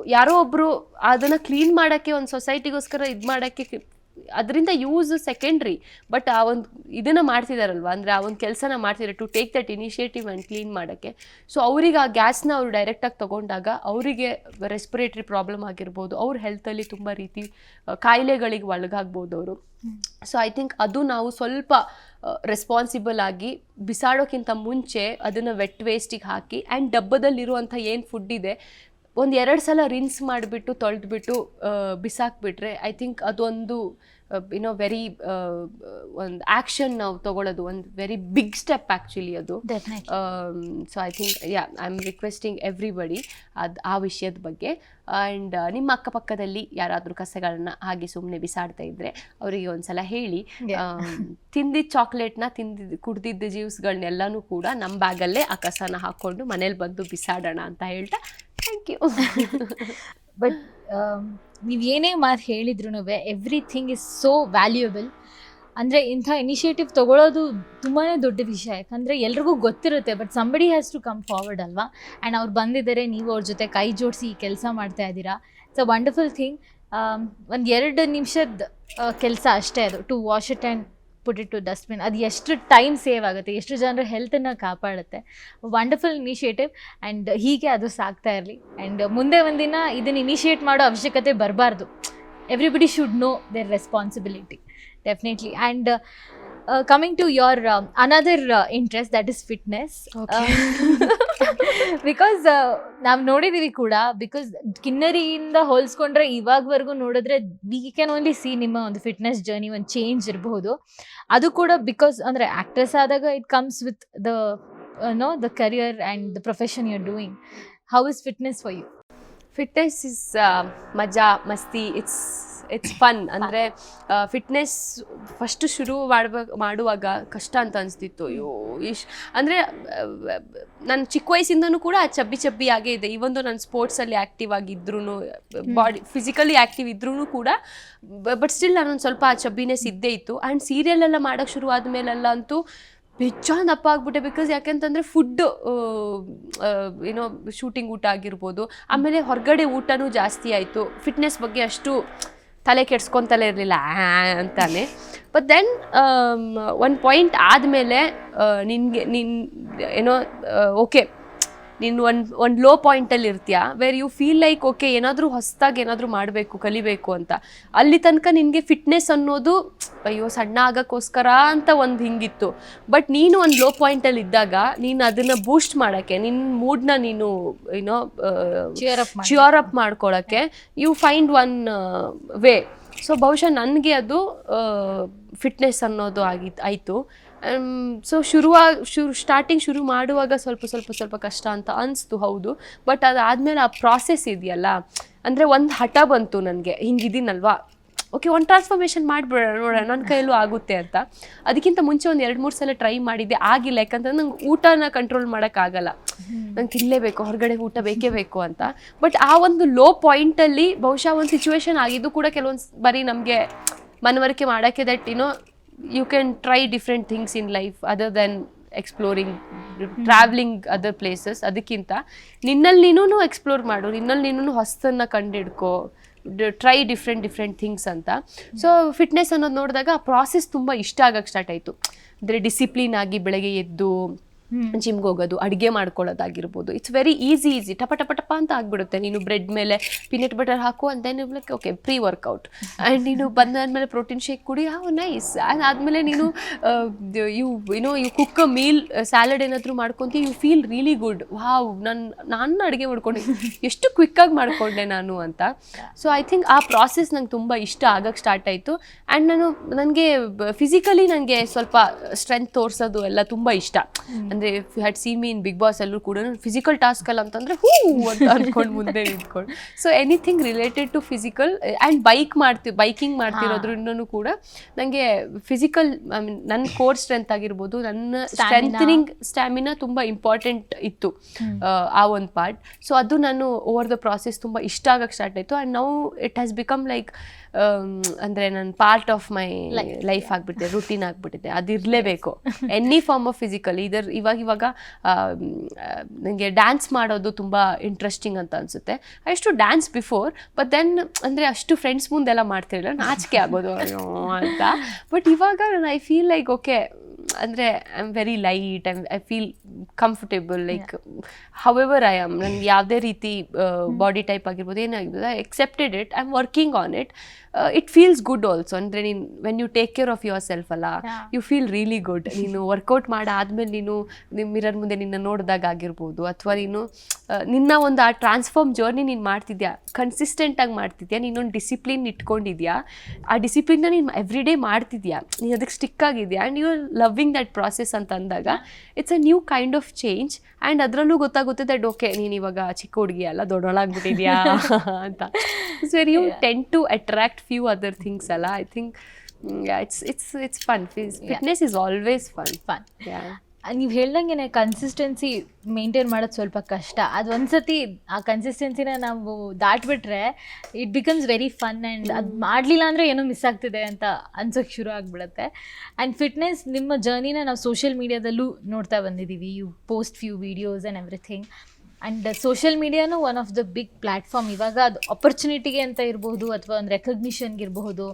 ಯಾರೋ ಒಬ್ಬರು ಅದನ್ನು ಕ್ಲೀನ್ ಮಾಡೋಕ್ಕೆ ಒಂದು ಸೊಸೈಟಿಗೋಸ್ಕರ ಇದು ಮಾಡೋಕ್ಕೆ ಅದರಿಂದ ಯೂಸ್ ಸೆಕೆಂಡ್ರಿ ಬಟ್ ಆ ಒಂದು ಇದನ್ನು ಮಾಡ್ತಿದಾರಲ್ವ? ಅಂದರೆ ಆ ಒಂದು ಕೆಲಸನ ಮಾಡ್ತಿದ್ದಾರೆ to take that initiative and clean ಮಾಡೋಕ್ಕೆ. ಸೊ ಅವ್ರಿಗೆ ಆ ಗ್ಯಾಸ್ನ ಅವ್ರು ಡೈರೆಕ್ಟಾಗಿ ತೊಗೊಂಡಾಗ ಅವರಿಗೆ ರೆಸ್ಪಿರೇಟರಿ ಪ್ರಾಬ್ಲಮ್ ಆಗಿರ್ಬೋದು. ಅವ್ರ ಹೆಲ್ತಲ್ಲಿ ತುಂಬ ರೀತಿ ಕಾಯಿಲೆಗಳಿಗೆ ಒಳಗಾಗ್ಬೋದು ಅವರು. ಸೊ ಐ ಥಿಂಕ್ ಅದು ನಾವು ಸ್ವಲ್ಪ ರೆಸ್ಪಾನ್ಸಿಬಲ್ ಆಗಿ ಬಿಸಾಡೋಕ್ಕಿಂತ ಮುಂಚೆ ಅದನ್ನು ವೆಟ್ ವೇಸ್ಟಿಗೆ ಹಾಕಿ ಆ್ಯಂಡ್ ಡಬ್ಬದಲ್ಲಿರುವಂಥ ಏನು ಫುಡ್ ಇದೆ ಒಂದು ಎರಡು ಸಲ ರಿನ್ಸ್ ಮಾಡಿಬಿಟ್ಟು ತೊಳೆದ್ಬಿಟ್ಟು ಬಿಸಾಕ್ಬಿಟ್ರೆ ಐ ಥಿಂಕ್ ಅದೊಂದು ಯುನೋ ವೆರಿ ಒಂದು ಆ್ಯಕ್ಷನ್ ನಾವು ತಗೊಳ್ಳೋದು ಒಂದು ವೆರಿ ಬಿಗ್ ಸ್ಟೆಪ್ ಆ್ಯಕ್ಚುಲಿ ಅದು. So I think yeah I am requesting everybody ಅದು ಆ ವಿಷಯದ ಬಗ್ಗೆ. ಆ್ಯಂಡ್ ನಿಮ್ಮ ಅಕ್ಕಪಕ್ಕದಲ್ಲಿ ಯಾರಾದರೂ ಕಸಗಳನ್ನ ಹಾಗೆ ಸುಮ್ಮನೆ ಬಿಸಾಡ್ತಾ ಇದ್ದರೆ ಅವರಿಗೆ ಒಂದ್ಸಲ ಹೇಳಿ. ತಿಂದಿದ್ದ ಚಾಕ್ಲೇಟ್ನ ತಿಂದಿದ್ದು ಕುಡ್ದಿದ್ದ ಜ್ಯೂಸ್ಗಳನ್ನೆಲ್ಲನೂ ಕೂಡ ನಮ್ಮ ಬ್ಯಾಗಲ್ಲೇ ಆ ಕಸನ ಹಾಕ್ಕೊಂಡು ಮನೇಲಿ ಬಂದು ಬಿಸಾಡೋಣ ಅಂತ ಹೇಳ್ತಾ ಥ್ಯಾಂಕ್ ಯು ಬಟ್ ನೀವು ಏನೇ ಮಾತು ಹೇಳಿದ್ರು ಎವ್ರಿಥಿಂಗ್ ಇಸ್ ಸೋ ವ್ಯಾಲ್ಯೂಯಬಲ್ ಅಂದರೆ ಇಂಥ ಇನಿಷಿಯೇಟಿವ್ ತೊಗೊಳೋದು ತುಂಬಾ ದೊಡ್ಡ ವಿಷಯ. ಯಾಕಂದರೆ ಎಲ್ರಿಗೂ ಗೊತ್ತಿರುತ್ತೆ but somebody has to come forward ಅಲ್ವಾ? ಆ್ಯಂಡ್ ಅವ್ರು ಬಂದಿದ್ದಾರೆ, ನೀವು ಅವ್ರ ಜೊತೆ ಕೈ ಜೋಡಿಸಿ ಈ ಕೆಲಸ ಮಾಡ್ತಾ ಇದ್ದೀರಾ? ಇಟ್ಸ್ ಅ ವಂಡರ್ಫುಲ್ ಥಿಂಗ್ ಒಂದು ಎರಡು ನಿಮಿಷದ ಕೆಲಸ ಅಷ್ಟೇ ಅದು. To wash it and put it to dustbin ಅದು ಎಷ್ಟು ಟೈಮ್ ಸೇವ್ ಆಗುತ್ತೆ, ಎಷ್ಟು ಜನರ ಹೆಲ್ತನ್ನು ಕಾಪಾಡುತ್ತೆ. ವಂಡರ್ಫುಲ್ ಇನಿಷಿಯೇಟಿವ್ ಆ್ಯಂಡ್ ಹೀಗೆ ಅದು ಸಾಕ್ತಾ ಇರಲಿ. ಆ್ಯಂಡ್ ಮುಂದೆ ಒಂದಿನ ಇದನ್ನು ಇನಿಷಿಯೇಟ್ ಮಾಡೋ ಅವಶ್ಯಕತೆ ಬರಬಾರ್ದು. Everybody should know their responsibility definitely and coming to your another interest that is fitness because ನಾವು ನೋಡಿದೀವಿ ಕೂಡ ಬಿಕಾಸ್ ಕಿನ್ನರಿಯಿಂದ ಹೋಲಿಸ್ಕೊಂಡ್ರೆ ಇವಾಗವರೆಗೂ ನೋಡಿದ್ರೆ ವಿ ಕ್ಯಾನ್ ಓನ್ಲಿ ಸಿ ನಿಮ್ಮ ಒಂದು ಫಿಟ್ನೆಸ್ ಜರ್ನಿ ಒಂದು ಚೇಂಜ್ ಇರಬಹುದು ಅದು ಕೂಡ ಬಿಕಾಸ್ ಅಂದರೆ ಆ್ಯಕ್ಟ್ರೆಸ್ ಆದಾಗ it comes with the no the career and the profession you are doing how is fitness for you fitness is ಮಜಾ ಮಸ್ತಿ ಇಟ್ಸ್ ಇಟ್ಸ್ ಫನ್ ಅಂದರೆ ಫಿಟ್ನೆಸ್ ಫಸ್ಟ್ ಶುರು ಮಾಡ್ಬೇಕು ಮಾಡುವಾಗ ಕಷ್ಟ ಅಂತ ಅನಿಸ್ತಿತ್ತು. ಅಯ್ಯೋ ಇಶ್ ಅಂದರೆ ನಾನು ಚಿಕ್ಕ ವಯಸ್ಸಿಂದನೂ ಕೂಡ ಚಬ್ಬಿ ಚಬ್ಬಿ ಆಗೇ ಇದೆ. ಇವೊಂದು ನಾನು ಸ್ಪೋರ್ಟ್ಸಲ್ಲಿ ಆ್ಯಕ್ಟಿವ್ ಆಗಿದ್ರು ಬಾಡಿ ಫಿಸಿಕಲಿ ಆ್ಯಕ್ಟಿವ್ ಇದ್ರೂ ಕೂಡ ಬಟ್ ಸ್ಟಿಲ್ ನಾನೊಂದು ಸ್ವಲ್ಪ ಆ ಚಬ್ಬಿನೆಸ್ ಇದ್ದೇ ಇತ್ತು. ಆ್ಯಂಡ್ ಸೀರಿಯಲ್ ಎಲ್ಲ ಮಾಡೋಕ್ಕೆ ಶುರು ಆದಮೇಲೆಲ್ಲ ಅಂತೂ ಅಪ್ಪ ದಪ್ಪ ಆಗ್ಬಿಟ್ಟೆ. ಬಿಕಾಸ್ ಯಾಕೆಂತಂದರೆ ಫುಡ್ ಏನೋ ಶೂಟಿಂಗ್ ಊಟ ಆಗಿರ್ಬೋದು. ಆಮೇಲೆ ಹೊರಗಡೆ ಊಟನೂ ಜಾಸ್ತಿ ಆಯಿತು. ಫಿಟ್ನೆಸ್ ಬಗ್ಗೆ ಅಷ್ಟು ತಲೆ ಕೆಡ್ಸ್ಕೊತಲೇ ಇರಲಿಲ್ಲ ಅಂತಾನೆ. ಬಟ್ ದೆನ್ ಒಂದು ಪಾಯಿಂಟ್ ಆದಮೇಲೆ ನಿನಗೆ ನಿನ್ನ ಏನೋ ಓಕೆ ನೀನು ಒಂದು ಒಂದು ಲೋ ಪಾಯಿಂಟಲ್ಲಿ ಇರ್ತೀಯ where you feel like okay ಏನಾದರೂ ಹೊಸದಾಗಿ ಏನಾದರೂ ಮಾಡಬೇಕು ಕಲಿಬೇಕು ಅಂತ. ಅಲ್ಲಿ ತನಕ ನಿನಗೆ ಫಿಟ್ನೆಸ್ ಅನ್ನೋದು ಅಯ್ಯೋ ಸಣ್ಣ ಆಗೋಕ್ಕೋಸ್ಕರ ಅಂತ ಒಂದು ಹಿಂಗಿತ್ತು. ಬಟ್ ನೀನು ಒಂದು ಲೋ ಪಾಯಿಂಟಲ್ಲಿ ಇದ್ದಾಗ ನೀನು ಅದನ್ನು ಬೂಸ್ಟ್ ಮಾಡೋಕ್ಕೆ ನಿನ್ನ ಮೂಡ್ನ ನೀನು ಏನೋ. ಚ್ಯೂರ್ ಅಪ್ ಮಾಡ್ಕೊಳ್ಳೋಕ್ಕೆ you find one way so ಬಹುಶಃ ನನಗೆ ಅದು ಫಿಟ್ನೆಸ್ ಅನ್ನೋದು ಆಗಿತ್ತು ಆಯಿತು. ಸೊ ಶುರುವಾಗಿ ಶುರು ಸ್ಟಾರ್ಟಿಂಗ್ ಶುರು ಮಾಡುವಾಗ ಸ್ವಲ್ಪ ಸ್ವಲ್ಪ ಸ್ವಲ್ಪ ಕಷ್ಟ ಅಂತ ಅನಿಸ್ತು, ಹೌದು. ಬಟ್ ಅದಾದಮೇಲೆ ಆ ಪ್ರಾಸೆಸ್ ಇದೆಯಲ್ಲ? ಅಂದರೆ ಒಂದು ಹಠ ಬಂತು ನನಗೆ. ಹಿಂಗಿದ್ದೀನಲ್ವಾ? ಓಕೆ ಒಂದು ಟ್ರಾನ್ಸ್ಫಾರ್ಮೇಷನ್ ಮಾಡಿಬಿಡ ನೋಡೋಣ. ನನ್ನ ಕೈಯಲ್ಲೂ ಆಗುತ್ತೆ ಅಂತ. ಅದಕ್ಕಿಂತ ಮುಂಚೆ ಒಂದು ಎರಡು, ಮೂರು ಸಲ ಟ್ರೈ ಮಾಡಿದ್ದೆ. ಆಗಿಲ್ಲ. ಯಾಕಂತಂದ್ರೆ ನಂಗೆ ಊಟನ ಕಂಟ್ರೋಲ್ ಮಾಡೋಕ್ಕಾಗಲ್ಲ. ನಂಗೆ ತಿನ್ನಲೇಬೇಕು ಹೊರಗಡೆ ಊಟ ಬೇಕೇ ಬೇಕು ಅಂತ. ಬಟ್ ಆ ಒಂದು ಲೋ ಪಾಯಿಂಟಲ್ಲಿ ಬಹುಶಃ ಒಂದು ಸಿಚುವೇಶನ್ ಆಗಿದ್ದು ಕೂಡ ಕೆಲವೊಂದು ಬಾರಿ ನಮಗೆ ಮನವರಿಕೆ ಮಾಡೋಕ್ಕೆ that you know you can try different things in life other than exploring travelling other places ಅದಕ್ಕಿಂತ ನಿನ್ನಲ್ಲಿ ನೀನು ಎಕ್ಸ್ಪ್ಲೋರ್ ಮಾಡು ನಿನ್ನಲ್ಲಿ ನೀನು ಹೊಸತನ್ನು ಕಂಡಿಡ್ಕೋ ಟ್ರೈ ಡಿಫ್ರೆಂಟ್ ಡಿಫ್ರೆಂಟ್ ಥಿಂಗ್ಸ್ ಅಂತ. ಸೊ ಫಿಟ್ನೆಸ್ ಅನ್ನೋದು ನೋಡಿದಾಗ ಆ ಪ್ರಾಸೆಸ್ ತುಂಬ ಇಷ್ಟ ಆಗಕ್ಕೆ ಸ್ಟಾರ್ಟ್ ಆಯಿತು. ಅಂದರೆ ಡಿಸಿಪ್ಲಿನ್ ಆಗಿ ಬೆಳಗ್ಗೆ ಎದ್ದು ಜಿಮ್ಗೆ ಹೋಗೋದು ಅಡುಗೆ ಮಾಡ್ಕೊಳ್ಳೋದಾಗಿರ್ಬೋದು. ಇಟ್ಸ್ ವೆರಿ ಈಸಿ ಈಸಿ ಟಪ ಟಪ ಟಪ ಅಂತ ಆಗ್ಬಿಡುತ್ತೆ. ನೀನು ಬ್ರೆಡ್ ಮೇಲೆ ಪೀನಟ್ ಬಟರ್ ಹಾಕು ಅಂತ like okay pre workout and ನೀನು ಬಂದಾದ್ಮೇಲೆ ಪ್ರೋಟೀನ್ ಶೇಕ್ ಕುಡಿ ಹಾವು ನೈಸ್ ಆ್ಯಂಡ್ ಆದಮೇಲೆ ನೀನು you you know you cook a meal salad ಏನಾದರೂ ಮಾಡ್ಕೊಂತಿ you feel really good wow ನನ್ನ ನಾನು ಅಡುಗೆ ಮಾಡ್ಕೊಂಡು. ಎಷ್ಟು ಕ್ವಿಕ್ಕಾಗಿ ಮಾಡ್ಕೊಂಡೆ ನಾನು ಅಂತ. ಸೊ ಐ ಥಿಂಕ್ ಆ ಪ್ರಾಸೆಸ್ ನಂಗೆ ತುಂಬ ಇಷ್ಟ ಆಗಕ್ಕೆ ಸ್ಟಾರ್ಟ್ ಆಯಿತು. ಆ್ಯಂಡ್ ನಾನು ನನಗೆ ಫಿಸಿಕಲಿ ನನಗೆ ಸ್ವಲ್ಪ ಸ್ಟ್ರೆಂತ್ ತೋರಿಸೋದು ಎಲ್ಲ ತುಂಬ ಇಷ್ಟ. ಅಂದರೆ had seen me in Bigg Boss ಎಲ್ಲರೂ ಕೂಡ ಫಿಸಿಕಲ್ ಟಾಸ್ಕಲ್ ಅಂತಂದರೆ ಹೂ ಅಂತ ಅಂದ್ಕೊಂಡು ಮುಂದೆ ನಿಂತ್ಕೊಂಡು. So anything related to physical and bike ಮಾಡ್ತೀವಿ ಬೈಕಿಂಗ್ ಮಾಡ್ತಿರೋದ್ರಿಂದನೂ ಕೂಡ ನನಗೆ ಫಿಸಿಕಲ್ ಐ ಮೀನ್ ನನ್ನ ಕೋರ್ ಸ್ಟ್ರೆಂತ್ ಆಗಿರ್ಬೋದು ನನ್ನ ಸ್ಟ್ರೆಂಥನಿಂಗ್ ಸ್ಟ್ಯಾಮಿನಾ ತುಂಬ ಇಂಪಾರ್ಟೆಂಟ್ ಇತ್ತು ಆ, ಆ ಒಂದು ಪಾರ್ಟ್ ಸೊ ಅದು ನಾನು ಓವರ್ ದ ಪ್ರಾಸೆಸ್ ತುಂಬ ಇಷ್ಟ ಆಗಕ್ಕೆ ಸ್ಟಾರ್ಟ್ ಆಯಿತು. And now it has become like ಅಂದರೆ ನನ್ನ ಪಾರ್ಟ್ ಆಫ್ ಮೈ ಲೈಫ್ ಆಗಿಬಿಟ್ಟಿದೆ ರುಟೀನ್ ಆಗಿಬಿಟ್ಟಿದೆ. ಅದು ಇರಲೇಬೇಕು. ಎನಿ ಫಾರ್ಮ್ ಆಫ್ ಫಿಸಿಕಲ್ ಇದರ್ ಇವಾಗ ಇವಾಗ ನನಗೆ ಡ್ಯಾನ್ಸ್ ಮಾಡೋದು ತುಂಬ ಇಂಟ್ರೆಸ್ಟಿಂಗ್ ಅಂತ ಅನಿಸುತ್ತೆ. I too dance before but then ಅಂದರೆ ಅಷ್ಟು ಫ್ರೆಂಡ್ಸ್ ಮುಂದೆಲ್ಲ ಮಾಡ್ತಿರಲಿಲ್ಲ ನಾಚಿಕೆ ಆಗೋದು ಅಯ್ಯೋ ಅಂತ. ಬಟ್ ಇವಾಗ ನಾನು ಐ ಫೀಲ್ ಲೈಕ್ ಓಕೆ ಅಂದರೆ I am very light I I feel comfortable like however I am ನನಗೆ ಯಾವುದೇ ರೀತಿ ಬಾಡಿ ಟೈಪ್ ಆಗಿರ್ಬೋದು ಏನಾಗಿರ್ಬೋದು I accepted it I am working on it it feels good also ಅಂದರೆ ನೀನು when you take care of yourself ಅಲ್ಲ you feel really good ನೀನು workout ಮಾಡಾದ್ಮೇಲೆ ನೀನು ನಿಮ್ಮ ಮಿರರ್ ಮುಂದೆ ನಿನ್ನ ನೋಡಿದಾಗ ಆಗಿರ್ಬೋದು. ಅಥವಾ ನೀನು ನಿನ್ನ ಒಂದು ಆ ಟ್ರಾನ್ಸ್ಫಾರ್ಮ್ ಜರ್ನಿ ನೀನು ಮಾಡ್ತಿದ್ಯಾ? ಕನ್ಸಿಸ್ಟೆಂಟಾಗಿ ಮಾಡ್ತಿದ್ಯಾ? ನೀನೊಂದು ಡಿಸಿಪ್ಲಿನ್ ಇಟ್ಕೊಂಡಿದ್ಯಾ? ಆ ಡಿಸಿಪ್ಲಿನ್ನ ನೀನು ಎವ್ರಿ ಡೇ ಮಾಡ್ತಿದ್ಯಾ? ನೀನು ಅದಕ್ಕೆ ಸ್ಟಿಕ್ ಆಗಿದೆಯಾ? And you loving that process ಅಂತ ಅಂದಾಗ it's a new kind of change and ಅದರಲ್ಲೂ ಗೊತ್ತಾಗುತ್ತೆ ದಟ್ ಓಕೆ ನೀನು ಇವಾಗ ಚಿಕ್ಕ ಹುಡುಗಿ ಅಲ್ಲ ದೊಡ್ಡೋಳಾಗ್ಬಿಟ್ಟಿದ್ಯಾ? ಅಂತ. So you tend to attract few other things ಅಲ್ಲ I think it's it's it's fun fitness is always fun fun ನೀವು ಹೇಳ್ದಂಗೆ ಕನ್ಸಿಸ್ಟೆನ್ಸಿ ಮೇಂಟೈನ್ ಮಾಡೋದು ಸ್ವಲ್ಪ ಕಷ್ಟ. ಅದು ಒಂದ್ಸತಿ ಆ ಕನ್ಸಿಸ್ಟೆನ್ಸಿನ ನಾವು ದಾಟ್ಬಿಟ್ರೆ it becomes very fun and ಅದು ಮಾಡಲಿಲ್ಲ ಅಂದರೆ ಏನೋ ಮಿಸ್ ಆಗ್ತಿದೆ ಅಂತ ಅನ್ಸೋಕ್ಕೆ ಶುರು ಆಗಿಬಿಡುತ್ತೆ. ಆ್ಯಂಡ್ ಫಿಟ್ನೆಸ್ ನಿಮ್ಮ ಜರ್ನಿನ ನಾವು ಸೋಷಿಯಲ್ ಮೀಡಿಯಾದಲ್ಲೂ ನೋಡ್ತಾ ಬಂದಿದ್ದೀವಿ you post few videos and everything and social ಮೀಡಿಯಾನು one of the big platform ಇವಾಗ ಅದು ಅಪರ್ಚುನಿಟಿಗೆ ಅಂತ ಇರ್ಬೋದು ಅಥವಾ ಒಂದು ರೆಕಗ್ನಿಷನ್ಗೆ ಇರಬಹುದು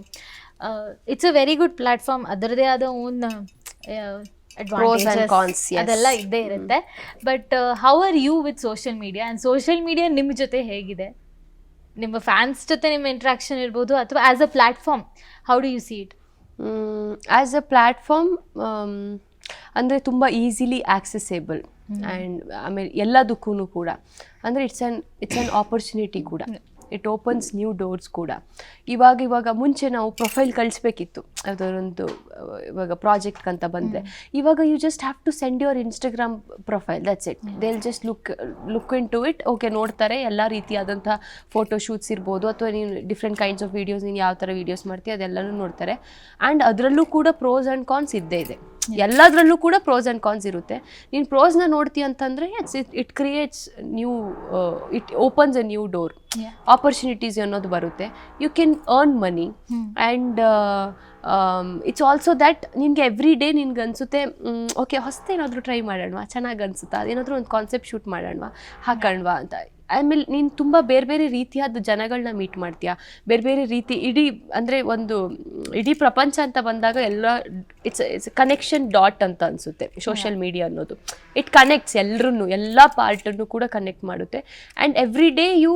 it's a very good platform ಅದರದೇ ಆದ ಓನ್ cons, yes. ಅದೆಲ್ಲ ಇದ್ದೇ ಇರುತ್ತೆ. But how are you with social media and social media ನಿಮ್ಮ ಜೊತೆ ಹೇಗಿದೆ? ನಿಮ್ಮ ಫ್ಯಾನ್ಸ್ ಜೊತೆ ನಿಮ್ಮ ಇಂಟ್ರಾಕ್ಷನ್ ಇರ್ಬೋದು ಅಥವಾ as a platform how do you see it as a platform ಅಂದರೆ ತುಂಬ ಈಸಿಲಿ ಆಕ್ಸೆಸೇಬಲ್ ಆ್ಯಂಡ್ ಆಮೇಲೆ ಎಲ್ಲದಕ್ಕೂ ಕೂಡ. ಅಂದರೆ it's an it's an opportunity ಕೂಡ. ಇಟ್ ಓಪನ್ಸ್ ನ್ಯೂ ಡೋರ್ಸ್ ಕೂಡ. ಇವಾಗ ಇವಾಗ ಮುಂಚೆ ನಾವು ಪ್ರೊಫೈಲ್ ಕಳಿಸ್ಬೇಕಿತ್ತು. ಅದರೊಂದು, ಇವಾಗ ಪ್ರಾಜೆಕ್ಟ್ ಅಂತ ಬಂದರೆ. ಇವಾಗ you just have to send your Instagram profile that's it they'll just look look into it okay ನೋಡ್ತಾರೆ. ಎಲ್ಲ ರೀತಿಯಾದಂಥ ಫೋಟೋ ಶೂಟ್ಸ್ ಇರ್ಬೋದು. ಅಥವಾ ನೀನು ಡಿಫ್ರೆಂಟ್ ಕೈಂಡ್ಸ್ ಆಫ್ ವೀಡಿಯೋಸ್ ನೀನು ಯಾವ ಥರ ವೀಡಿಯೋಸ್ ಮಾಡ್ತೀಯ ಅದೆಲ್ಲನೂ ನೋಡ್ತಾರೆ. ಆ್ಯಂಡ್ ಅದರಲ್ಲೂ ಕೂಡ ಪ್ರೋಸ್ ಆ್ಯಂಡ್ ಕಾನ್ಸ್ ಇದ್ದೇ ಇದೆ. ಎಲ್ಲದರಲ್ಲೂ ಕೂಡ ಪ್ರೋಸ್ ಆ್ಯಂಡ್ ಕಾನ್ಸ್ ಇರುತ್ತೆ. ನೀನು ಪ್ರೋಸ್ನ ನೋಡ್ತೀಯ ಅಂತಂದರೆ it's it it creates new it opens a new door opportunities ಅನ್ನೋದು ಬರುತ್ತೆ. You can earn money and it's also that ನಿನಗೆ ಎವ್ರಿ ಡೇ ನಿನ್ಗೆ ಅನಿಸುತ್ತೆ ಓಕೆ ಹೊಸ್ತೇನಾದರೂ ಟ್ರೈ ಮಾಡೋಣವಾ? ಚೆನ್ನಾಗಿ ಅನಿಸುತ್ತಾ? ಏನಾದರೂ ಒಂದು ಕಾನ್ಸೆಪ್ಟ್ ಶೂಟ್ ಮಾಡೋಣವಾ? ಹಾಕೋಣವಾ? ಅಂತ. ಆಮೇಲೆ ನೀನು ತುಂಬ ಬೇರೆ ಬೇರೆ ರೀತಿಯಾದ ಜನಗಳನ್ನ ಮೀಟ್ ಮಾಡ್ತೀಯಾ? ಬೇರೆ ಬೇರೆ ರೀತಿ ಇಡೀ ಅಂದರೆ ಒಂದು ಇಡೀ ಪ್ರಪಂಚ ಅಂತ ಬಂದಾಗ ಎಲ್ಲ ಇಟ್ಸ್ ಇಟ್ಸ್ ಕನೆಕ್ಷನ್ ಡಾಟ್ ಅಂತ ಅನಿಸುತ್ತೆ ಸೋಷಿಯಲ್ ಮೀಡಿಯಾ ಅನ್ನೋದು. ಇಟ್ ಕನೆಕ್ಟ್ಸ್ ಎಲ್ಲರೂ ಎಲ್ಲ ಪಾರ್ಟನ್ನು ಕೂಡ ಕನೆಕ್ಟ್ ಮಾಡುತ್ತೆ. And every day you